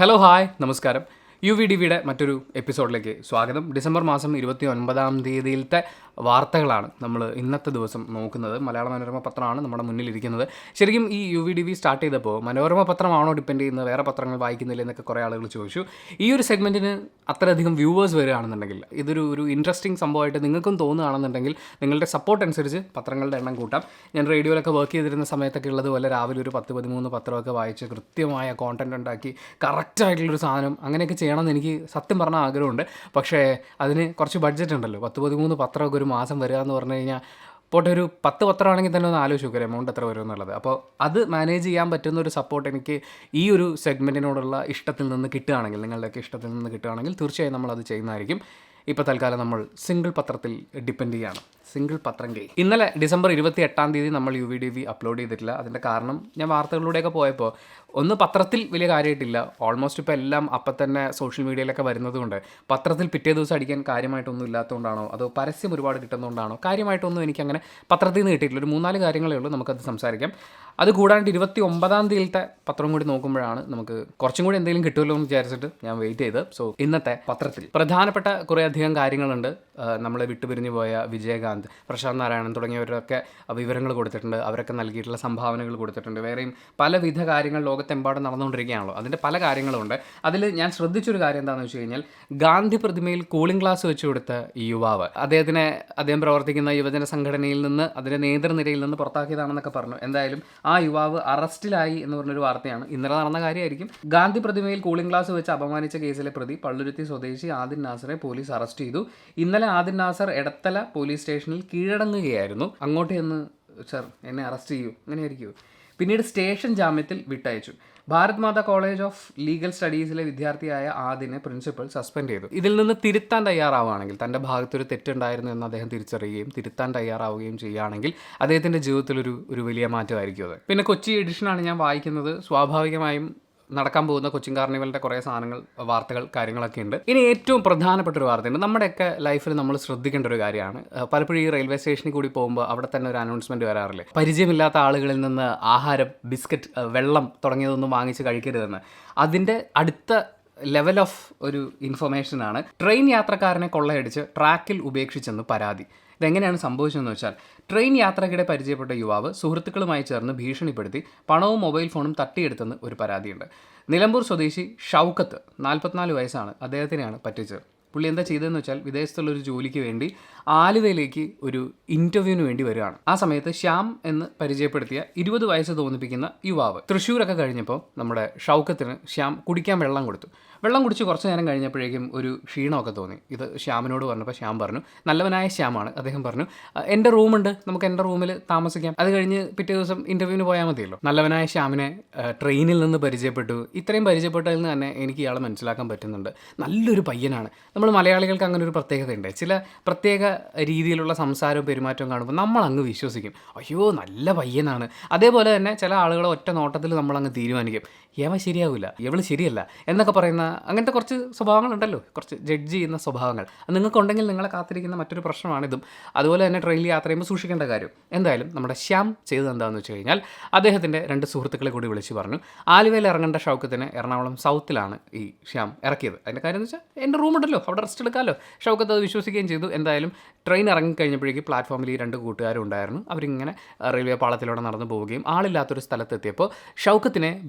Hello hi നമസ്കാരം. U V D വിയുടെ മറ്റൊരു എപ്പിസോഡിലേക്ക് സ്വാഗതം. ഡിസംബർ മാസം ഇരുപത്തി ഒൻപതാം തീയതിയിലത്തെ വാർത്തകളാണ് നമ്മൾ ഇന്നത്തെ ദിവസം നോക്കുന്നത്. മലയാള മനോരമ പത്രമാണ് നമ്മുടെ മുന്നിലിരിക്കുന്നത്. ശരിക്കും ഈ U V D V start ചെയ്തപ്പോൾ മനോരമ പത്രമാണോ ഡിപ്പെൻഡ് ചെയ്യുന്നത്? വേറെ പത്രങ്ങൾ വായിക്കുന്നില്ല എന്നൊക്കെ കുറേ ആളുകൾ ചോദിച്ചു. ഈ ഒരു സെഗ്മെന്റിന് അത്രയധികം വ്യൂവേഴ്സ് വരികയാണെന്നുണ്ടെങ്കിൽ ഇതൊരു ഒരു ഇൻട്രസ്റ്റിംഗ് സംഭവമായിട്ട് നിങ്ങൾക്കും തോന്നുകയാണെന്നുണ്ടെങ്കിൽ നിങ്ങളുടെ സപ്പോർട്ട് അനുസരിച്ച് പത്രങ്ങളുടെ എണ്ണം കൂട്ടാം. ഞാൻ റേഡിയോയിലൊക്കെ വർക്ക് ചെയ്തിരുന്ന സമയത്തൊക്കെ ഉള്ളതുപോലെ രാവിലെ ഒരു പത്ത് പതിമൂന്ന് പത്രമൊക്കെ വായിച്ച് കൃത്യമായ കോണ്ടന്റ് ഉണ്ടാക്കി കറക്റ്റായിട്ടുള്ളൊരു സാധനം അങ്ങനെയൊക്കെ ചെയ്യണമെന്ന് എനിക്ക് സത്യം പറഞ്ഞ ആഗ്രഹമുണ്ട്. പക്ഷേ അതിന് കുറച്ച് ബഡ്ജറ്റ് ഉണ്ടല്ലോ. പത്ത് പതിമൂന്ന് പത്രമൊക്കെ ഒരു മാസം വരിക എന്ന് പറഞ്ഞു കഴിഞ്ഞാൽ പോട്ടെ ഒരു പത്ത് പത്രമാണെങ്കിൽ തന്നെ ഒന്ന് ആലോചിച്ച് നോക്കുക എമൗണ്ട് എത്ര വരും എന്നുള്ളത്. അപ്പോൾ അത് മാനേജ് ചെയ്യാൻ പറ്റുന്ന ഒരു സപ്പോർട്ട് എനിക്ക് ഈ ഒരു സെഗ്മെന്റിനോടുള്ള ഇഷ്ടത്തിൽ നിന്ന് കിട്ടുകയാണെങ്കിൽ നിങ്ങളുടെയൊക്കെ ഇഷ്ടത്തിൽ നിന്ന് കിട്ടുകയാണെങ്കിൽ തീർച്ചയായും നമ്മൾ അത് ചെയ്യുന്നതായിരിക്കും. ഇപ്പോൾ തൽക്കാലം നമ്മൾ സിംഗിൾ പത്രത്തിൽ ഡിപ്പെൻഡ് ചെയ്യുകയാണ്. സിംഗിൾ പത്രം കെ ഇന്നലെ ഡിസംബർ ഇരുപത്തി എട്ടാം തീയതി നമ്മൾ U V D V upload ചെയ്തിട്ടില്ല. അതിന്റെ കാരണം ഞാൻ വാർത്തകളിലൂടെയൊക്കെ പോയപ്പോൾ ഒന്ന് പത്രത്തിൽ വലിയ കാര്യമായിട്ടില്ല. ഓൾമോസ്റ്റ് ഇപ്പോൾ എല്ലാം അപ്പം തന്നെ സോഷ്യൽ മീഡിയയിലൊക്കെ വരുന്നതുകൊണ്ട് പത്രത്തിൽ പിറ്റേ ദിവസം അടിക്കാൻ കാര്യമായിട്ടൊന്നും ഇല്ലാത്തതുകൊണ്ടാണോ? അതോ പരസ്യം ഒരുപാട് കിട്ടുന്നതുകൊണ്ടാണോ? കാര്യമായിട്ടൊന്നും എനിക്കങ്ങനെ പത്രത്തിൽ നിന്ന് കിട്ടിയിട്ടില്ല. ഒരു മൂന്നാൽ കാര്യങ്ങളേ ഉള്ളൂ നമുക്കത് സംസാരിക്കാം. അത് കൂടാണ്ട് ഇരുപത്തി ഒമ്പതാം തീയതിയിലത്തെ പത്രം കൂടി നോക്കുമ്പോഴാണ് നമുക്ക് കുറച്ചും കൂടി എന്തെങ്കിലും കിട്ടുമല്ലോ എന്ന് വിചാരിച്ചിട്ട് ഞാൻ വെയിറ്റ് ചെയ്ത് സോ ഇന്നത്തെ പത്രത്തിൽ. പ്രധാനപ്പെട്ട കുറേ അധികം കാര്യങ്ങളുണ്ട്. നമ്മളെ വിട്ടുപിരിഞ്ഞു പോയ വിജയകാന്ത് പ്രശാന്ത് നാരായണൻ തുടങ്ങിയവരൊക്കെ വിവരങ്ങൾ കൊടുത്തിട്ടുണ്ട്. അവരൊക്കെ നൽകിയിട്ടുള്ള സംഭാവനകൾ കൊടുത്തിട്ടുണ്ട്. വേറെയും പലവിധ കാര്യങ്ങൾ ലോകത്തെമ്പാടും നടന്നുകൊണ്ടിരിക്കുകയാണല്ലോ. അതിന്റെ പല കാര്യങ്ങളുമുണ്ട് അതിൽ ഞാൻ ശ്രദ്ധിച്ചൊരു കാര്യം എന്താണെന്ന് വെച്ച് കഴിഞ്ഞാൽ ഗാന്ധി പ്രതിമയിൽ കൂളിംഗ് ഗ്ലാസ് വെച്ച് കൊടുത്ത ഈ യുവാവ് അദ്ദേഹത്തിനെ അദ്ദേഹം പ്രവർത്തിക്കുന്ന യുവജന സംഘടനയിൽ നിന്ന് അതിന്റെ നേതൃനിരയിൽ നിന്ന് പുറത്താക്കിയതാണെന്നൊക്കെ പറഞ്ഞു. എന്തായാലും ആ യുവാവ് അറസ്റ്റിലായി എന്ന് പറഞ്ഞൊരു വാർത്തയാണ്. ഇന്നലെ നടന്ന കാര്യമായിരിക്കും. ഗാന്ധി പ്രതിമയിൽ കൂളിംഗ് ഗ്ലാസ് വെച്ച് അപമാനിച്ച കേസിലെ പ്രതി പള്ളുരുത്തി സ്വദേശി ആദിൻ നാസറെ പോലീസ് അറസ്റ്റ് ചെയ്തു. ഇന്നലെ ആദിൻ നാസർ എടത്തല പോലീസ് സ്റ്റേഷനിൽ കീഴടങ്ങുകയായിരുന്നു. അങ്ങോട്ട് ചെന്ന് സർ എന്നെ അറസ്റ്റ് ചെയ്യൂ. അങ്ങനെയായിരിക്കും. പിന്നീട് സ്റ്റേഷൻ ജാമ്യത്തിൽ വിട്ടയച്ചു. Bharat Mata college of legal സ്റ്റഡീസിലെ വിദ്യാർത്ഥിയായ ആദിനെ പ്രിൻസിപ്പൽ സസ്പെൻഡ് ചെയ്തു. ഇതിൽ നിന്ന് തിരുത്താൻ തയ്യാറാവുകയാണെങ്കിൽ തന്റെ ഭാഗത്തൊരു തെറ്റുണ്ടായിരുന്നു എന്ന് അദ്ദേഹം തിരിച്ചറിയുകയും തിരുത്താൻ തയ്യാറാവുകയും ചെയ്യുകയാണെങ്കിൽ അദ്ദേഹത്തിന്റെ ജീവിതത്തിൽ ഒരു ഒരു വലിയ മാറ്റമായിരിക്കും അത്. പിന്നെ കൊച്ചി എഡിഷനാണ് ഞാൻ വായിക്കുന്നത്. സ്വാഭാവികമായും നടക്കാൻ പോകുന്ന കൊച്ചിൻ കാർണിവലിന്റെ കുറേ സാധനങ്ങൾ വാർത്തകൾ കാര്യങ്ങളൊക്കെ ഉണ്ട്. ഇനി ഏറ്റവും പ്രധാനപ്പെട്ട ഒരു വാർത്തയുണ്ട് നമ്മുടെയൊക്കെ ലൈഫിൽ നമ്മൾ ശ്രദ്ധിക്കേണ്ട ഒരു കാര്യമാണ്. പലപ്പോഴും ഈ റെയിൽവേ സ്റ്റേഷനിൽ കൂടി പോകുമ്പോൾ അവിടെ തന്നെ ഒരു അനൗൺസ്മെന്റ് വരാറില്ലേ? പരിചയമില്ലാത്ത ആളുകളിൽ നിന്ന് ആഹാരം ബിസ്ക്കറ്റ് വെള്ളം തുടങ്ങിയതൊന്നും വാങ്ങിച്ച് കഴിക്കരുതെന്ന്. അതിന്റെ അടുത്ത ലെവൽ ഓഫ് ഒരു ഇൻഫർമേഷനാണ് ട്രെയിൻ യാത്രക്കാരനെ കൊള്ളയടിച്ച് ട്രാക്കിൽ ഉപേക്ഷിച്ചെന്ന് പരാതി. ഇതെങ്ങനെയാണ് സംഭവിച്ചതെന്ന് വെച്ചാൽ ട്രെയിൻ യാത്രക്കിടെ പരിചയപ്പെട്ട യുവാവ് സുഹൃത്തുക്കളുമായി ചേർന്ന് ഭീഷണിപ്പെടുത്തി പണവും മൊബൈൽ ഫോണും തട്ടിയെടുത്തെന്ന് ഒരു പരാതിയുണ്ട്. നിലമ്പൂർ സ്വദേശി ഷൗക്കത്ത് നാൽപ്പത്തിനാല് വയസ്സാണ് അദ്ദേഹത്തിനെയാണ് പറ്റിച്ചത്. പുള്ളി എന്താ ചെയ്തതെന്ന് വെച്ചാൽ വിദേശത്തുള്ള ഒരു ജോലിക്ക് വേണ്ടി ആലുവയിലേക്ക് ഒരു ഇന്റർവ്യൂവിന് വേണ്ടി വരികയാണ്. ആ സമയത്ത് ശ്യാം എന്ന് പരിചയപ്പെടുത്തിയ ഇരുപത് വയസ്സ് തോന്നിപ്പിക്കുന്ന യുവാവ്. തൃശ്ശൂരൊക്കെ കഴിഞ്ഞപ്പോൾ നമ്മുടെ ഷൗക്കത്തിന് ശ്യാം കുടിക്കാൻ വെള്ളം കൊടുത്തു. വെള്ളം കുടിച്ച് കുറച്ച് നേരം കഴിഞ്ഞപ്പോഴേക്കും ഒരു ക്ഷീണമൊക്കെ തോന്നി. ഇത് ശ്യാമിനോട് പറഞ്ഞപ്പോൾ ശ്യാം പറഞ്ഞു നല്ലവനായ ശ്യാമാണ് അദ്ദേഹം പറഞ്ഞു. "അഹ് എന്റെ റൂമുണ്ട്. നമുക്ക് എന്റെ റൂമിൽ താമസിക്കാം. അത് കഴിഞ്ഞ് പിറ്റേ ദിവസം ഇന്റർവ്യൂവിന് പോയാൽ മതിയല്ലോ. നല്ലവനായ ശ്യാമിനെ ട്രെയിനിൽ നിന്ന് പരിചയപ്പെട്ടു. ഇത്രയും പരിചയപ്പെട്ടതിൽ നിന്ന് തന്നെ എനിക്ക് ഇയാളെ മനസ്സിലാക്കാൻ പറ്റുന്നുണ്ട്. നല്ലൊരു പയ്യനാണ്. നമ്മൾ മലയാളികൾക്ക് അങ്ങനെ ഒരു പ്രത്യേകതയുണ്ട്. ചില പ്രത്യേക രീതിയിലുള്ള സംസാരവും പെരുമാറ്റവും കാണുമ്പോൾ നമ്മൾ അങ്ങ് വിശ്വസിക്കും. അയ്യോ നല്ല പയ്യനാണ്. അതേപോലെ തന്നെ ചില ആളുകളെ ഒറ്റ നോട്ടത്തിൽ നമ്മൾ അങ്ങ് തീരുമാനിക്കും. യവ ശരിയാവില്ല ഇവൾ ശരിയല്ല എന്നൊക്കെ പറയുന്ന അങ്ങനത്തെ കുറച്ച് സ്വഭാവങ്ങളുണ്ടല്ലോ. കുറച്ച് ജഡ്ജ് ചെയ്യുന്ന സ്വഭാവങ്ങൾ. നിങ്ങൾക്കുണ്ടെങ്കിൽ നിങ്ങളെ കാത്തിരിക്കുന്ന മറ്റൊരു പ്രശ്നമാണിതും. അതുപോലെ തന്നെ ട്രെയിനിൽ യാത്ര ചെയ്യുമ്പോൾ സൂക്ഷിക്കേണ്ട കാര്യം. എന്തായാലും നമ്മുടെ ശ്യാം ചെയ്തത് എന്താണെന്ന് വെച്ച് കഴിഞ്ഞാൽ അദ്ദേഹത്തിന്റെ രണ്ട് സുഹൃത്തുക്കളെ കൂടി വിളിച്ച് പറഞ്ഞു ആലുവയിൽ ഇറങ്ങേണ്ട ഷൗക്കത്തിന് എറണാകുളം സൗത്തിലാണ് ഈ ശ്യാം ഇറക്കിയത്. അതിന്റെ കാര്യം എന്ന് വെച്ചാൽ എന്റെ റൂമുണ്ടല്ലോ അവിടെ റെസ്റ്റ് എടുക്കാമല്ലോ ഷൗക്കത്ത് അത് വിശ്വസിക്കുകയും ചെയ്തു. എന്തായാലും ട്രെയിൻ ഇറങ്ങിക്കഴിഞ്ഞപ്പോഴേക്ക് പ്ലാറ്റ്ഫോമിൽ ഈ രണ്ട് കൂട്ടുകാരും ഉണ്ടായിരുന്നു. അവരിങ്ങനെ റെയിൽവേ പാളത്തിലൂടെ നടന്നു പോവുകയും ആളില്ലാത്തൊരു സ്ഥലത്തെത്തിയപ്പോൾ ഷൗക്കത്തിനെ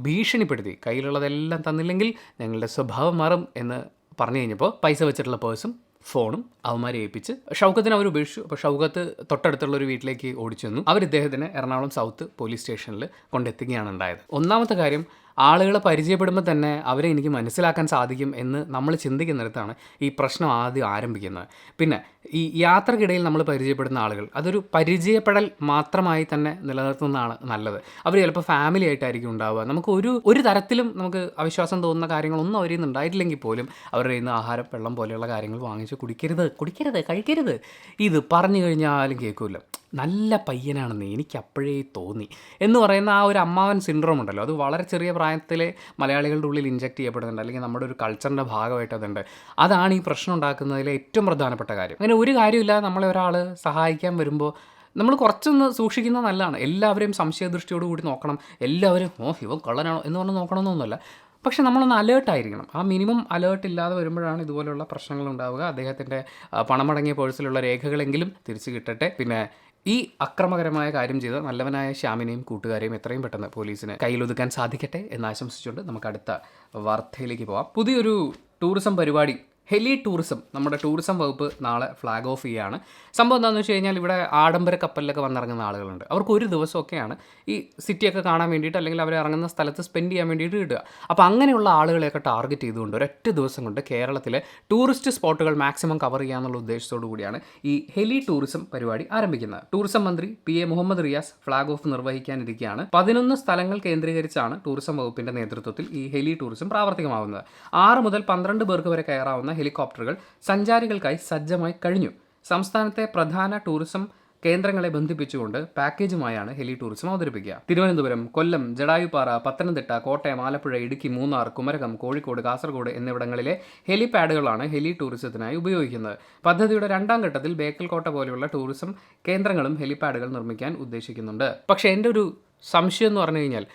ഭീഷണിപ്പെടുത്തി കയ്യിലുള്ളതെല്ലാം തന്നില്ലെങ്കിൽ ഞങ്ങളുടെ സ്വഭാവം മാറും എന്ന് പറഞ്ഞു കഴിഞ്ഞപ്പോൾ പൈസ വെച്ചിട്ടുള്ള പേഴ്സും ഫോണും അവന്മാരെ ഏൽപ്പിച്ച് ഷൗക്കത്തിന് അവർ ഉപേക്ഷിച്ചു. അപ്പോൾ ഷൗക്കത്ത് തൊട്ടടുത്തുള്ള ഒരു വീട്ടിലേക്ക് ഓടിച്ചു വന്നു. അവർ ഇദ്ദേഹത്തിന് എറണാകുളം സൗത്ത് പോലീസ് സ്റ്റേഷനിൽ കൊണ്ടെത്തുകയാണ് ഉണ്ടായത്. ഒന്നാമത്തെ കാര്യം ആളുകളെ പരിചയപ്പെടുമ്പോൾ തന്നെ അവരെ എനിക്ക് മനസ്സിലാക്കാൻ സാധിക്കും എന്ന് നമ്മൾ ചിന്തിക്കുന്നിടത്താണ് ഈ പ്രശ്നം ആദ്യം ആരംഭിക്കുന്നത്. പിന്നെ ഈ യാത്രക്കിടയിൽ നമ്മൾ പരിചയപ്പെടുന്ന ആളുകൾ അതൊരു പരിചയപ്പെടൽ മാത്രമായി തന്നെ നിലനിർത്തുന്നതാണ് നല്ലത്. അവർ ചിലപ്പോൾ ഫാമിലി ആയിട്ടായിരിക്കും ഉണ്ടാവുക. നമുക്ക് ഒരു ഒരു തരത്തിലും നമുക്ക് അവിശ്വാസം തോന്നുന്ന കാര്യങ്ങളൊന്നും അവരിൽ നിന്ന് ഉണ്ടായിട്ടില്ലെങ്കിൽ പോലും അവരുടെ ഇന്ന് ആഹാരം വെള്ളം പോലെയുള്ള കാര്യങ്ങൾ വാങ്ങിച്ച് കുടിക്കരുത് കുടിക്കരുത് കഴിക്കരുത്. ഇത് പറഞ്ഞു കഴിഞ്ഞാലും കേൾക്കില്ല നല്ല പയ്യനാണെന്ന് എനിക്ക് അപ്പോഴേ തോന്നി. എന്ന് പറയുന്ന ആ ഒരു അമ്മാവൻ സിൻഡ്രോം ഉണ്ടല്ലോ. അത് വളരെ ചെറിയ പ്രായത്തിൽ മലയാളികളുടെ ഉള്ളിൽ ഇഞ്ചെക്ട് ചെയ്യപ്പെടുന്നുണ്ട്. അല്ലെങ്കിൽ നമ്മുടെ ഒരു കൾച്ചറിന്റെ ഭാഗമായിട്ട് അതുണ്ട്. അതാണ് ഈ പ്രശ്നം ഉണ്ടാക്കുന്നതിലെ ഏറ്റവും പ്രധാനപ്പെട്ട കാര്യം. അങ്ങനെ ഒരു കാര്യമില്ലാതെ നമ്മളെ ഒരാൾ സഹായിക്കാൻ വരുമ്പോൾ നമ്മൾ കുറച്ചൊന്ന് സൂക്ഷിക്കുന്നത് നല്ലതാണ്. എല്ലാവരെയും സംശയദൃഷ്ടിയോട് കൂടി നോക്കണം. എല്ലാവരും ഓ ഇവ കള്ളനാണോ? എന്ന് പറഞ്ഞ് നോക്കണമെന്നൊന്നുമല്ല. പക്ഷേ നമ്മളൊന്ന് അലേർട്ടായിരിക്കണം ആ മിനിമം അലേർട്ട് ഇല്ലാതെ വരുമ്പോഴാണ് ഇതുപോലെയുള്ള പ്രശ്നങ്ങൾ ഉണ്ടാവുക. അദ്ദേഹത്തിന്റെ പണമടങ്ങിയ പേഴ്സിലുള്ള രേഖകളെങ്കിലും തിരിച്ചു കിട്ടട്ടെ. പിന്നെ ഈ അക്രമകരമായ കാര്യം ചെയ്ത നല്ലവനായ ശ്യാമിനെയും കൂട്ടുകാരെയും എത്രയും പെട്ടെന്ന് പോലീസിന് കയ്യിലൊതുക്കാൻ സാധിക്കട്ടെ എന്ന് ആശംസിച്ചുകൊണ്ട് നമുക്ക് അടുത്ത വാർത്തയിലേക്ക് പോവാം. പുതിയൊരു ടൂറിസം പരിപാടി ഹെലി ടൂറിസം നമ്മുടെ ടൂറിസം വകുപ്പ് നാളെ ഫ്ലാഗ് ഓഫ് ചെയ്യുകയാണ്. സംഭവം എന്താണെന്ന് വെച്ച് കഴിഞ്ഞാൽ ഇവിടെ ആഡംബര കപ്പലിലൊക്കെ വന്നിറങ്ങുന്ന ആളുകളുണ്ട്. അവർക്ക് ഒരു ദിവസമൊക്കെയാണ് ഈ സിറ്റിയൊക്കെ കാണാൻ വേണ്ടിയിട്ട് അല്ലെങ്കിൽ അവർ ഇറങ്ങുന്ന സ്ഥലത്ത് സ്പെൻഡ് ചെയ്യാൻ വേണ്ടിയിട്ട് കിട്ടുക അപ്പോൾ അങ്ങനെയുള്ള ആളുകളെയൊക്കെ ടാർഗറ്റ് ചെയ്തുകൊണ്ട് ഒരൊറ്റ ദിവസം കൊണ്ട് കേരളത്തിലെ ടൂറിസ്റ്റ് സ്പോട്ടുകൾ മാക്സിമം കവർ ചെയ്യാന്നുള്ള ഉദ്ദേശത്തോടു കൂടിയാണ് ഈ ഹെലി ടൂറിസം പരിപാടി ആരംഭിക്കുന്നത്. ടൂറിസം മന്ത്രി P A Muhammad Riyas flag off നിർവഹിക്കാനിരിക്കുകയാണ്. പതിനൊന്ന് സ്ഥലങ്ങൾ കേന്ദ്രീകരിച്ചാണ് ടൂറിസം വകുപ്പിന്റെ നേതൃത്വത്തിൽ ഈ ഹെലി ടൂറിസം പ്രാവർത്തികമാവുന്നത്. ആറ് മുതൽ പന്ത്രണ്ട് പേർക്ക് വരെ കയറാവുന്ന ഹെലികോപ്റ്ററുകൾ സഞ്ചാരികൾക്കായി സജ്ജമായി കഴിഞ്ഞു. സംസ്ഥാനത്തെ പ്രധാന ടൂറിസം കേന്ദ്രങ്ങളെ ബന്ധിപ്പിച്ചുകൊണ്ട് പാക്കേജുമായാണ് ഹെലി ടൂറിസം അവതരിപ്പിക്കുക. തിരുവനന്തപുരം കൊല്ലം ജടായുപാറ പത്തനംതിട്ട കോട്ടയം ആലപ്പുഴ ഇടുക്കി മൂന്നാർ കുമരകം കോഴിക്കോട് കാസർഗോഡ് എന്നിവിടങ്ങളിലെ ഹെലിപാഡുകളാണ് ഹെലി ടൂറിസത്തിനായി ഉപയോഗിക്കുന്നത്. പദ്ധതിയുടെ രണ്ടാം ഘട്ടത്തിൽ ബേക്കൽ കോട്ട പോലെയുള്ള ടൂറിസം കേന്ദ്രങ്ങളും ഹെലിപാഡുകൾ നിർമ്മിക്കാൻ ഉദ്ദേശിക്കുന്നുണ്ട്. പക്ഷേ എന്റെ ഒരു സംശയം എന്ന് പറഞ്ഞു കഴിഞ്ഞാൽ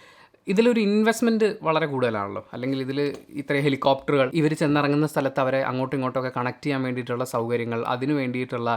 ഇതിലൊരു ഇൻവെസ്റ്റ്മെന്റ് വളരെ കൂടുതലാണല്ലോ. അല്ലെങ്കിൽ ഇതിൽ ഇത്രയും ഹെലികോപ്റ്ററുകൾ ഇവർ ചെന്നിറങ്ങുന്ന സ്ഥലത്ത് അവരെ അങ്ങോട്ടും ഇങ്ങോട്ടും ഒക്കെ കണക്ട് ചെയ്യാൻ വേണ്ടിയിട്ടുള്ള സൗകര്യങ്ങൾ അതിനു വേണ്ടിയിട്ടുള്ള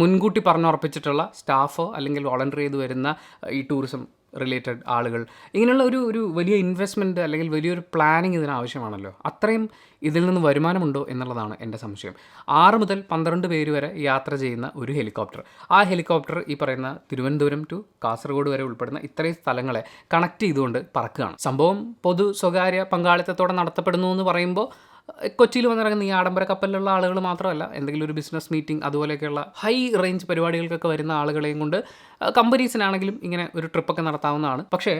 മുൻകൂട്ടി പറഞ്ഞുറപ്പിച്ചിട്ടുള്ള സ്റ്റാഫോ അല്ലെങ്കിൽ വോളണ്ടർ ചെയ്ത് വരുന്ന ഈ ടൂറിസം റിലേറ്റഡ് ആളുകൾ. ഇങ്ങനെയുള്ള ഒരു ഒരു വലിയ ഇൻവെസ്റ്റ്മെന്റ് അല്ലെങ്കിൽ വലിയൊരു പ്ലാനിങ് ഇതിന് ആവശ്യമാണല്ലോ. അത്രയും ഇതിൽ നിന്ന് വരുമാനമുണ്ടോ എന്നുള്ളതാണ് എന്റെ സംശയം. ആറ് മുതൽ പന്ത്രണ്ട് പേര് വരെ യാത്ര ചെയ്യുന്ന ഒരു ഹെലികോപ്റ്റർ ആ ഹെലികോപ്റ്റർ ഈ പറയുന്ന തിരുവനന്തപുരം ടു കാസർഗോഡ് വരെ ഉൾപ്പെടുന്ന ഇത്രയും സ്ഥലങ്ങളെ കണക്ട് ചെയ്തുകൊണ്ട് പറക്കുകയാണ്. സംഭവം പൊതു സ്വകാര്യ പങ്കാളിത്തത്തോടെ നടത്തപ്പെടുന്നു എന്ന് പറയുമ്പോൾ കൊച്ചിയിൽ വന്നിറങ്ങുന്ന ഈ ആഡംബര കപ്പലിലുള്ള ആളുകൾ മാത്രമല്ല എന്തെങ്കിലും ഒരു ബിസിനസ് മീറ്റിംഗ് അതുപോലെയൊക്കെയുള്ള ഹൈ റേഞ്ച് പരിപാടികൾക്കൊക്കെ വരുന്ന ആളുകളെയും കൊണ്ട് കമ്പനീസിനാണെങ്കിലും ഇങ്ങനെ ഒരു ട്രിപ്പൊക്കെ നടത്താവുന്നതാണ്. പക്ഷേ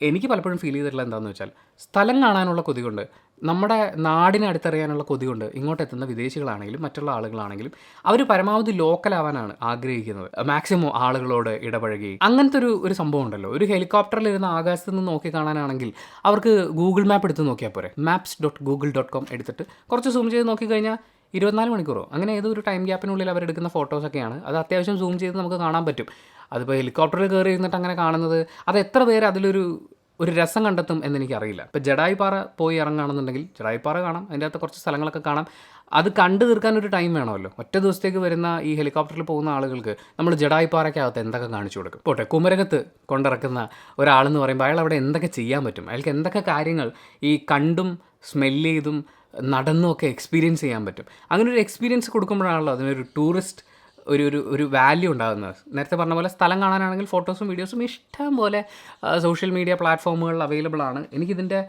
എനിക്ക് പലപ്പോഴും ഫീൽ ചെയ്തിട്ടുള്ള എന്താണെന്ന് വെച്ചാൽ സ്ഥലം കാണാനുള്ള കൊതികൊണ്ട് നമ്മുടെ നാടിനെ അടുത്തറിയാനുള്ള കൊതികൊണ്ട് ഇങ്ങോട്ടെത്തുന്ന വിദേശികളാണെങ്കിലും മറ്റുള്ള ആളുകളാണെങ്കിലും അവർ പരമാവധി ലോക്കലാവാനാണ് ആഗ്രഹിക്കുന്നത്. മാക്സിമം ആളുകളോട് ഇടപഴകി. അങ്ങനത്തെ ഒരു ഒരു സംഭവം ഉണ്ടല്ലോ. ഒരു ഹെലികോപ്റ്ററിൽ ഇരുന്ന് ആകാശത്ത് നിന്ന് നോക്കി കാണാനാണെങ്കിൽ അവർക്ക് ഗൂഗിൾ മാപ്പ് എടുത്ത് നോക്കിയാൽ പോരെ. Maps dot Google dot com എടുത്തിട്ട് കുറച്ച് സൂം ചെയ്ത് നോക്കിക്കഴിഞ്ഞാൽ ഇരുപത്തിനാല് മണിക്കൂറോ. അങ്ങനെ ഏതൊരു ടൈം ഗ്യാപ്പിനുള്ളിൽ അവരെടുക്കുന്ന ഫോട്ടോസൊക്കെയാണ് അത് അത്യാവശ്യം സൂം ചെയ്ത് നമുക്ക് കാണാൻ പറ്റും. അതിപ്പോൾ ഹെലികോപ്റ്ററിൽ കയറി ഇരുന്നിട്ട് അങ്ങനെ കാണുന്നത് അത് എത്ര പേര് അതിലൊരു ഒരു രസം കണ്ടെത്തും എന്ന് എനിക്കറിയില്ല ഇപ്പോൾ ജഡായിപ്പാറ പോയി ഇറങ്ങുകയാണെന്നുണ്ടെങ്കിൽ ജഡായിപ്പാറ കാണാം അതിന്റെ അകത്ത് കുറച്ച് സ്ഥലങ്ങളൊക്കെ കാണാം. അത് കണ്ടു തീർക്കാൻ ഒരു ടൈം വേണമല്ലോ. ഒറ്റ ദിവസത്തേക്ക് വരുന്ന ഈ ഹെലികോപ്റ്ററിൽ പോകുന്ന ആളുകൾക്ക് നമ്മൾ ജഡായിപ്പാറയ്ക്കകത്ത് എന്തൊക്കെ കാണിച്ചു കൊടുക്കും? പോട്ടെ കുമരകത്ത് കൊണ്ടിറക്കുന്ന ഒരാളെന്ന് പറയുമ്പോൾ അയാൾ അവിടെ എന്തൊക്കെ ചെയ്യാൻ പറ്റും? അയാൾക്ക് എന്തൊക്കെ കാര്യങ്ങൾ ഈ കണ്ടും സ്മെല്ല് ചെയ്തും നടന്നും ഒക്കെ എക്സ്പീരിയൻസ് ചെയ്യാൻ പറ്റും? അങ്ങനെ ഒരു എക്സ്പീരിയൻസ് കൊടുക്കുമ്പോഴാണല്ലോ അതിനൊരു ടൂറിസ്റ്റ് ഒരു ഒരു ഒരു വാല്യൂ ഉണ്ടാകുന്നത്. നേരത്തെ പറഞ്ഞ പോലെ സ്ഥലം കാണാനാണെങ്കിൽ ഫോട്ടോസും വീഡിയോസും ഇഷ്ടം പോലെ സോഷ്യൽ മീഡിയ പ്ലാറ്റ്ഫോമുകളിൽ അവൈലബിൾ ആണ്. എനിക്കിതിന്റെ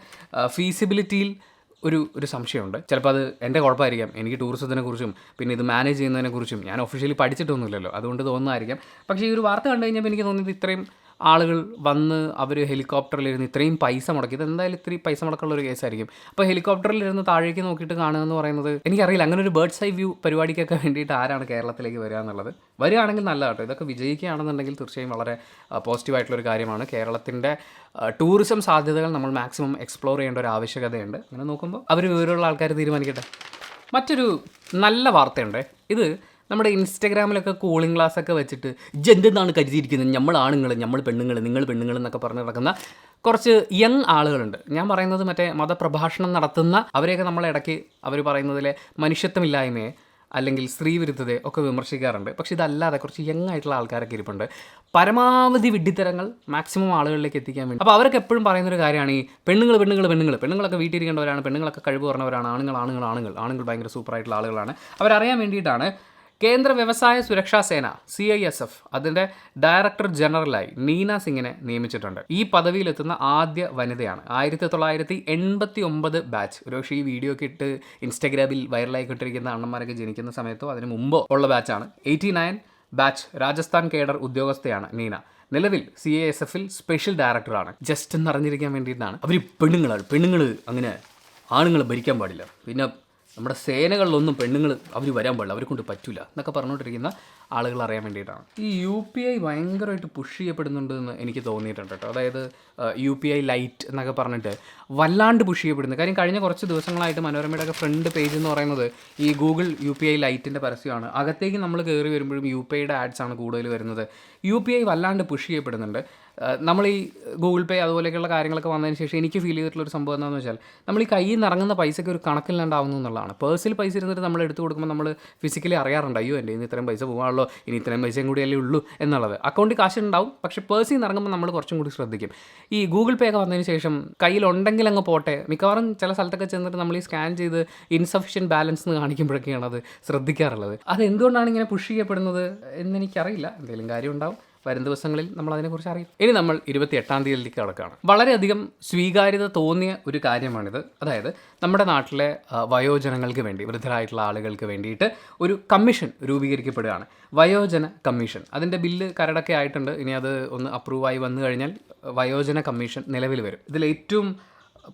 ഫീസിബിലിറ്റിയിൽ ഒരു ഒരു സംശയമുണ്ട്. ചിലപ്പോൾ അത് എന്റെ കുഴപ്പമായിരിക്കാം. എനിക്ക് ടൂറിസത്തിനെ കുറിച്ചും പിന്നെ ഇത് മാനേജ് ചെയ്യുന്നതിനെ കുറിച്ചും ഞാൻ ഒഫീഷ്യലി പഠിച്ചിട്ടൊന്നുമില്ലല്ലോ. അതുകൊണ്ട് തോന്നുന്നതായിരിക്കാം. പക്ഷേ ഈ ഒരു വാർത്ത കണ്ടു കഴിഞ്ഞപ്പോൾ എനിക്ക് തോന്നിയത് ഇത്രയും ആളുകൾ വന്ന് അവർ ഹെലികോപ്റ്ററിലിരുന്ന് ഇത്രയും പൈസ മുടക്കി. ഇത് എന്തായാലും ഇത്രയും പൈസ മുടക്കുള്ള ഒരു കേസായിരിക്കും. അപ്പോൾ ഹെലികോപ്റ്ററിലിരുന്ന് താഴേക്ക് നോക്കിയിട്ട് കാണുക എന്ന് പറയുന്നത് എനിക്കറിയില്ല. അങ്ങനെ ഒരു ബേർഡ്സ് ഐ വ്യൂ പരിപാടിക്കൊക്കെ വേണ്ടിയിട്ട് ആരാണ് കേരളത്തിലേക്ക് വരിക എന്നുള്ളത്. വരികയാണെങ്കിൽ നല്ല കേട്ടോ ഇതൊക്കെ വിജയിക്കുകയാണെന്നുണ്ടെങ്കിൽ തീർച്ചയായും വളരെ പോസിറ്റീവായിട്ടുള്ളൊരു കാര്യമാണ്. കേരളത്തിന്റെ ടൂറിസം സാധ്യതകൾ നമ്മൾ മാക്സിമം എക്സ്പ്ലോർ ചെയ്യേണ്ട ഒരു ആവശ്യകതയുണ്ട്. അങ്ങനെ നോക്കുമ്പോൾ അവർ വിവരമുള്ള ആൾക്കാർ തീരുമാനിക്കട്ടെ. മറ്റൊരു നല്ല വാർത്തയുണ്ട്. ഇത് നമ്മുടെ ഇൻസ്റ്റഗ്രാമിലൊക്കെ കൂളിംഗ് ഗ്ലാസ് ഒക്കെ വെച്ചിട്ട് ജെന്തെന്നാണ് കരുതിയിരിക്കുന്നത്? നമ്മൾ ആണുങ്ങൾ നമ്മൾ പെണ്ണുങ്ങൾ നിങ്ങൾ പെണ്ണുങ്ങൾ എന്നൊക്കെ പറഞ്ഞ് നടക്കുന്ന കുറച്ച് യങ് ആളുകളുണ്ട്. ഞാൻ പറയുന്നത് മറ്റേ മതപ്രഭാഷണം നടത്തുന്ന അവരെയൊക്കെ നമ്മൾ ഇടയ്ക്ക് അവർ പറയുന്നതിലെ മനുഷ്യത്വമില്ലായ്മയെ അല്ലെങ്കിൽ സ്ത്രീ വിരുദ്ധതയെ ഒക്കെ വിമർശിക്കാറുണ്ട്. പക്ഷെ ഇതല്ലാതെ കുറച്ച് യങ് ആയിട്ടുള്ള ആൾക്കാരൊക്കെ ഇരിപ്പുണ്ട്. പരമാവധി വിഡ്ഢിത്തരങ്ങൾ മാക്സിമം ആളുകളിലേക്ക് എത്തിക്കാൻ വേണ്ടി. അപ്പോൾ അവരൊക്കെ എപ്പോഴും പറയുന്ന ഒരു കാര്യമാണ് ഈ പെണ്ണുങ്ങൾ പെണ്ണുങ്ങൾ പെണ്ണുങ്ങൾ പെണ്ണുങ്ങളൊക്കെ വീട്ടിലിരിക്കേണ്ടവരാണ് പെണ്ണുങ്ങളൊക്കെ കഴിവ് പറഞ്ഞവരാണ് ആണുങ്ങൾ ആണുങ്ങൾ ആണുങ്ങൾ. ആണുങ്ങൾ ഭയങ്കര സൂപ്പറായിട്ടുള്ള ആളുകളാണ്. അവരറിയാൻ വേണ്ടിയിട്ടാണ് കേന്ദ്ര വ്യവസായ സുരക്ഷാ സേന സി ഐ എസ് എഫ് അതിന്റെ ഡയറക്ടർ ജനറലായി നീന സിംഗിനെ നിയമിച്ചിട്ടുണ്ട്. ഈ പദവിയിലെത്തുന്ന ആദ്യ വനിതയാണ്. ആയിരത്തി തൊള്ളായിരത്തി എൺപത്തി ഒമ്പത് ബാച്ച് ഒരുപക്ഷെ ഈ വീഡിയോ ഒക്കെ ഇട്ട് ഇൻസ്റ്റാഗ്രാമിൽ വൈറലായിക്കൊണ്ടിരിക്കുന്ന അണ്ണന്മാരൊക്കെ ജനിക്കുന്ന സമയത്തോ അതിന് മുമ്പോ ഉള്ള ബാച്ചാണ് eighty nine batch Rajasthan cadre ഉദ്യോഗസ്ഥയാണ് Neena. നിലവിൽ സി എ എസ് എഫിൽ സ്പെഷ്യൽ ഡയറക്ടറാണ് ജസ്റ്റ് എന്ന് അറിഞ്ഞിരിക്കാൻ വേണ്ടിയിട്ടാണ്. അവർ പെണ്ണുങ്ങളാണ്. പെണ്ണുങ്ങൾ അങ്ങനെ ആണുങ്ങൾ ഭരിക്കാൻ പാടില്ല. പിന്നെ നമ്മുടെ സേനകളിലൊന്നും പെണ്ണുങ്ങൾ അവർ വരാൻ പാടില്ല അവരെ കൊണ്ട് പറ്റില്ല എന്നൊക്കെ പറഞ്ഞുകൊണ്ടിരിക്കുന്ന ആളുകൾ അറിയാൻ വേണ്ടിയിട്ടാണ്. ഈ യു പി ഐ ഭയങ്കരമായിട്ട് പുഷ് ചെയ്യപ്പെടുന്നുണ്ട് എന്ന് എനിക്ക് തോന്നിയിട്ടുണ്ട് കേട്ടോ. അതായത് യു പി ഐ ലൈറ്റ് എന്നൊക്കെ പറഞ്ഞിട്ട് വല്ലാണ്ട് പുഷ് ചെയ്യപ്പെടുന്നു. കാര്യം കഴിഞ്ഞ കുറച്ച് ദിവസങ്ങളായിട്ട് മനോരമയുടെ ഒക്കെ ഫ്രണ്ട് പേജ് എന്ന് പറയുന്നത് ഈ ഗൂഗിൾ യു പി ഐ ലൈറ്റിന്റെ പരസ്യമാണ്. അകത്തേക്ക് നമ്മൾ കയറി വരുമ്പോഴും യു പി ഐയുടെ ആഡ്സ് ആണ് കൂടുതൽ വരുന്നത്. യു പി ഐ വല്ലാണ്ട് പുഷ് ചെയ്യപ്പെടുന്നുണ്ട്. നമ്മൾ ഈ ഗൂഗിൾ പേ അതുപോലെയൊക്കെയുള്ള കാര്യങ്ങളൊക്കെ വന്നതിന് ശേഷം എനിക്ക് ഫീൽ ചെയ്തിട്ടുള്ള ഒരു സംഭവം എന്താണെന്ന് വെച്ചാൽ നമ്മൾ ഈ കയ്യിൽ നിന്ന് ഇറങ്ങുന്ന പൈസയ്ക്ക് ഒരു കണക്കില്ലാണ്ടാവുന്നു എന്നുള്ളതാണ്. പേഴ്സിൽ പൈസ ഇരുന്നിട്ട് നമ്മൾ എടുത്തു കൊടുക്കുമ്പോൾ നമ്മൾ ഫിസിക്കലി അറിയാറുണ്ട് അയ്യോ എന്റെ ഇന്ന് ഇത്രയും പൈസ പോകാനുള്ളൂ ഇനി ഇത്രയും പൈസയും കൂടി അല്ലേ ഉള്ളൂ എന്നുള്ളത്. അക്കൗണ്ടിൽ കാശ് ഉണ്ടാവും പക്ഷേ പേഴ്സിൽ നിന്ന് ഇറങ്ങുമ്പോൾ നമ്മൾ കുറച്ചും കൂടി ശ്രദ്ധിക്കും. ഈ ഗൂഗിൾ പേ ഒക്കെ വന്നതിന് ശേഷം കയ്യിലുണ്ടെങ്കിൽ അങ്ങ് പോട്ടെ. മിക്കവാറും ചില സ്ഥലത്തൊക്കെ ചെന്നിട്ട് നമ്മൾ ഈ സ്കാൻ ചെയ്ത് ഇൻസഫിഷ്യൻ ബാലൻസ് എന്ന് കാണിക്കുമ്പോഴൊക്കെയാണ് അത് ശ്രദ്ധിക്കാറുള്ളത്. അത് എന്തുകൊണ്ടാണ് ഇങ്ങനെ പുഷ് ചെയ്യപ്പെടുന്നത് എന്നെനിക്കറിയില്ല എന്തെങ്കിലും കാര്യം ഉണ്ടാവും. വരും ദിവസങ്ങളിൽ നമ്മൾ അതിനെക്കുറിച്ച് അറിയും. ഇനി നമ്മൾ ഇരുപത്തി എട്ടാം തീയതിയിലേക്ക് കടക്കുകയാണ്. വളരെയധികം സ്വീകാര്യത തോന്നിയ ഒരു കാര്യമാണിത്. അതായത് നമ്മുടെ നാട്ടിലെ വയോജനങ്ങൾക്ക് വേണ്ടി വൃദ്ധരായിട്ടുള്ള ആളുകൾക്ക് വേണ്ടിയിട്ട് ഒരു കമ്മീഷൻ രൂപീകരിക്കപ്പെടുകയാണ്. വയോജന കമ്മീഷൻ. അതിന്റെ ബില്ല് കരടൊക്കെ ആയിട്ടുണ്ട്. ഇനി അത് ഒന്ന് അപ്രൂവായി വന്നു കഴിഞ്ഞാൽ വയോജന കമ്മീഷൻ നിലവിൽ വരും. ഇതിൽ ഏറ്റവും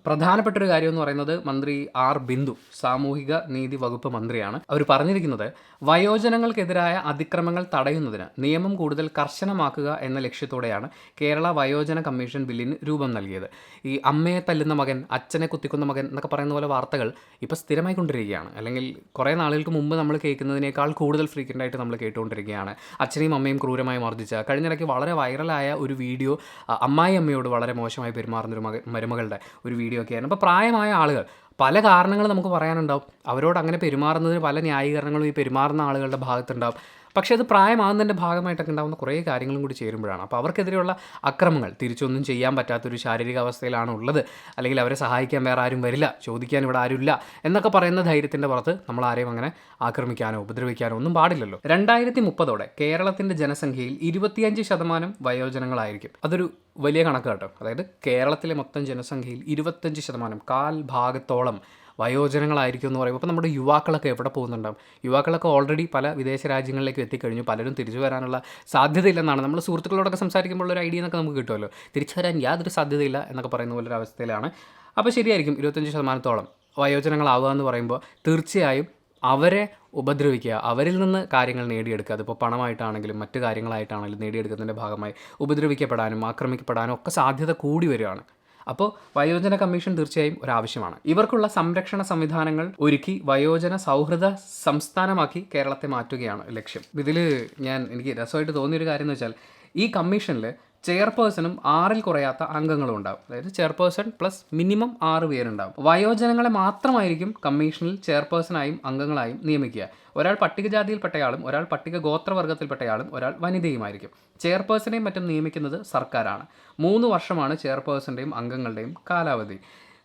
പ്രധാനപ്പെട്ട ഒരു കാര്യം എന്ന് പറയുന്നത് മന്ത്രി ആർ ബിന്ദു സാമൂഹിക നീതി വകുപ്പ് മന്ത്രിയാണ്. അവർ പറഞ്ഞിരിക്കുന്നത് വയോജനങ്ങൾക്കെതിരായ അതിക്രമങ്ങൾ തടയുന്നതിന് നിയമം കൂടുതൽ കർശനമാക്കുക എന്ന ലക്ഷ്യത്തോടെയാണ് കേരള വയോജന കമ്മീഷൻ ബില്ലിന് രൂപം നൽകിയത്. ഈ അമ്മയെ തല്ലുന്ന മകൻ അച്ഛനെ കുത്തിക്കുന്ന മകൻ എന്നൊക്കെ പറയുന്ന പോലെ വാർത്തകൾ ഇപ്പോൾ സ്ഥിരമായി കൊണ്ടിരിക്കുകയാണ്. അല്ലെങ്കിൽ കുറേ നാളുകൾക്ക് മുമ്പ് നമ്മൾ കേൾക്കുന്നതിനേക്കാൾ കൂടുതൽ ഫ്രീക്വന്റ് ആയിട്ട് നമ്മൾ കേട്ടുകൊണ്ടിരിക്കുകയാണ്. അച്ഛനെയും അമ്മയും ക്രൂരമായി മർദ്ദിച്ച കഴിഞ്ഞിടയ്ക്ക് വളരെ വൈറലായ ഒരു വീഡിയോ അമ്മായി അമ്മയോട് വളരെ മോശമായി പെരുമാറുന്ന ഒരു മക മരുമകളുടെ ഒരു വീഡിയോ ഒക്കെയാണ് അപ്പോൾ പ്രായമായ ആളുകൾ പല കാരണങ്ങൾ നമുക്ക് പറയാനുണ്ടാവും. അവരോട് അങ്ങനെ പെരുമാറുന്നതിന് പല ന്യായീകരണങ്ങളും ഈ പെരുമാറുന്ന ആളുകളുടെ ഭാഗത്തുണ്ടാവും. പക്ഷേ അത് പ്രായമാകുന്നതിന്റെ ഭാഗമായിട്ടൊക്കെ ഉണ്ടാകുന്ന കുറേ കാര്യങ്ങളും കൂടി ചേരുമ്പോഴാണ്. അപ്പോൾ അവർക്കെതിരെയുള്ള അക്രമങ്ങൾ തിരിച്ചൊന്നും ചെയ്യാൻ പറ്റാത്തൊരു ശാരീരിക അവസ്ഥയിലാണ് ഉള്ളത്. അല്ലെങ്കിൽ അവരെ സഹായിക്കാൻ വേറെ ആരും വരില്ല ചോദിക്കാൻ ഇവിടെ ആരുമില്ല എന്നൊക്കെ പറയുന്ന ധൈര്യത്തിന്റെ പുറത്ത് നമ്മൾ ആരെയും അങ്ങനെ ആക്രമിക്കാനോ ഉപദ്രവിക്കാനോ ഒന്നും പാടില്ലല്ലോ. രണ്ടായിരത്തി മുപ്പതോടെ കേരളത്തിന്റെ ജനസംഖ്യയിൽ ഇരുപത്തിയഞ്ച് ശതമാനം വയോജനങ്ങളായിരിക്കും. അതൊരു വലിയ കണക്ക് കേട്ടോ അതായത് കേരളത്തിലെ മൊത്തം ജനസംഖ്യയിൽ ഇരുപത്തഞ്ച് ശതമാനം കാൽ ഭാഗത്തോളം വയോജനങ്ങളായിരിക്കും എന്ന് പറയുമ്പോൾ അപ്പോൾ നമ്മുടെ യുവാക്കളൊക്കെ എവിടെ പോകുന്നുണ്ടാവും? യുവാക്കളൊക്കെ ഓൾറെഡി പല വിദേശ രാജ്യങ്ങളിലേക്ക് എത്തിക്കഴിഞ്ഞു പലരും തിരിച്ചു വരാനുള്ള സാധ്യതയില്ലെന്നാണ്. നമ്മൾ സുഹൃത്തുക്കളോടൊക്കെ സംസാരിക്കുമ്പോൾ ഒരു ഐഡിയ എന്നൊക്കെ നമുക്ക് കിട്ടുമല്ലോ. തിരിച്ചു വരാൻ യാതൊരു സാധ്യതയില്ല എന്നൊക്കെ പറയുന്ന പോലെ ഒരു അവസ്ഥയിലാണ്. അപ്പോൾ ശരിയായിരിക്കും ഇരുപത്തഞ്ച് ശതമാനത്തോളം വയോജനങ്ങളാവുക എന്ന് പറയുമ്പോൾ തീർച്ചയായും അവരെ ഉപദ്രവിക്കുക അവരിൽ നിന്ന് കാര്യങ്ങൾ നേടിയെടുക്കുക. അതിപ്പോൾ പണമായിട്ടാണെങ്കിലും മറ്റു കാര്യങ്ങളായിട്ടാണെങ്കിലും നേടിയെടുക്കുന്നതിന്റെ ഭാഗമായി ഉപദ്രവിക്കപ്പെടാനും ആക്രമിക്കപ്പെടാനും ഒക്കെ സാധ്യത കൂടി വരികയാണ്. അപ്പോൾ വയോജന കമ്മീഷൻ തീർച്ചയായും ഒരാവശ്യമാണ്. ഇവർക്കുള്ള സംരക്ഷണ സംവിധാനങ്ങൾ ഒരുക്കി വയോജന സൗഹൃദ സംസ്ഥാനമാക്കി കേരളത്തെ മാറ്റുകയാണ് ലക്ഷ്യം. ഇതിൽ ഞാൻ എനിക്ക് രസമായിട്ട് തോന്നിയൊരു കാര്യം എന്ന് വെച്ചാൽ ഈ കമ്മീഷനിൽ ചെയർപേഴ്സണും ആറിൽ കുറയാത്ത അംഗങ്ങളും ഉണ്ടാവും. അതായത് ചെയർപേഴ്സൺ പ്ലസ് മിനിമം ആറ് പേരുണ്ടാവും. വയോജനങ്ങളെ മാത്രമായിരിക്കും കമ്മീഷനിൽ ചെയർപേഴ്സണായും അംഗങ്ങളായും നിയമിക്കുക. ഒരാൾ പട്ടികജാതിയിൽപ്പെട്ടയാളും ഒരാൾ പട്ടിക ഗോത്രവർഗത്തിൽപ്പെട്ടയാളും ഒരാൾ വനിതയുമായിരിക്കും. ചെയർപേഴ്സണെയും മറ്റും നിയമിക്കുന്നത് സർക്കാരാണ്. മൂന്ന് വർഷമാണ് ചെയർപേഴ്സന്റെയും അംഗങ്ങളുടെയും കാലാവധി.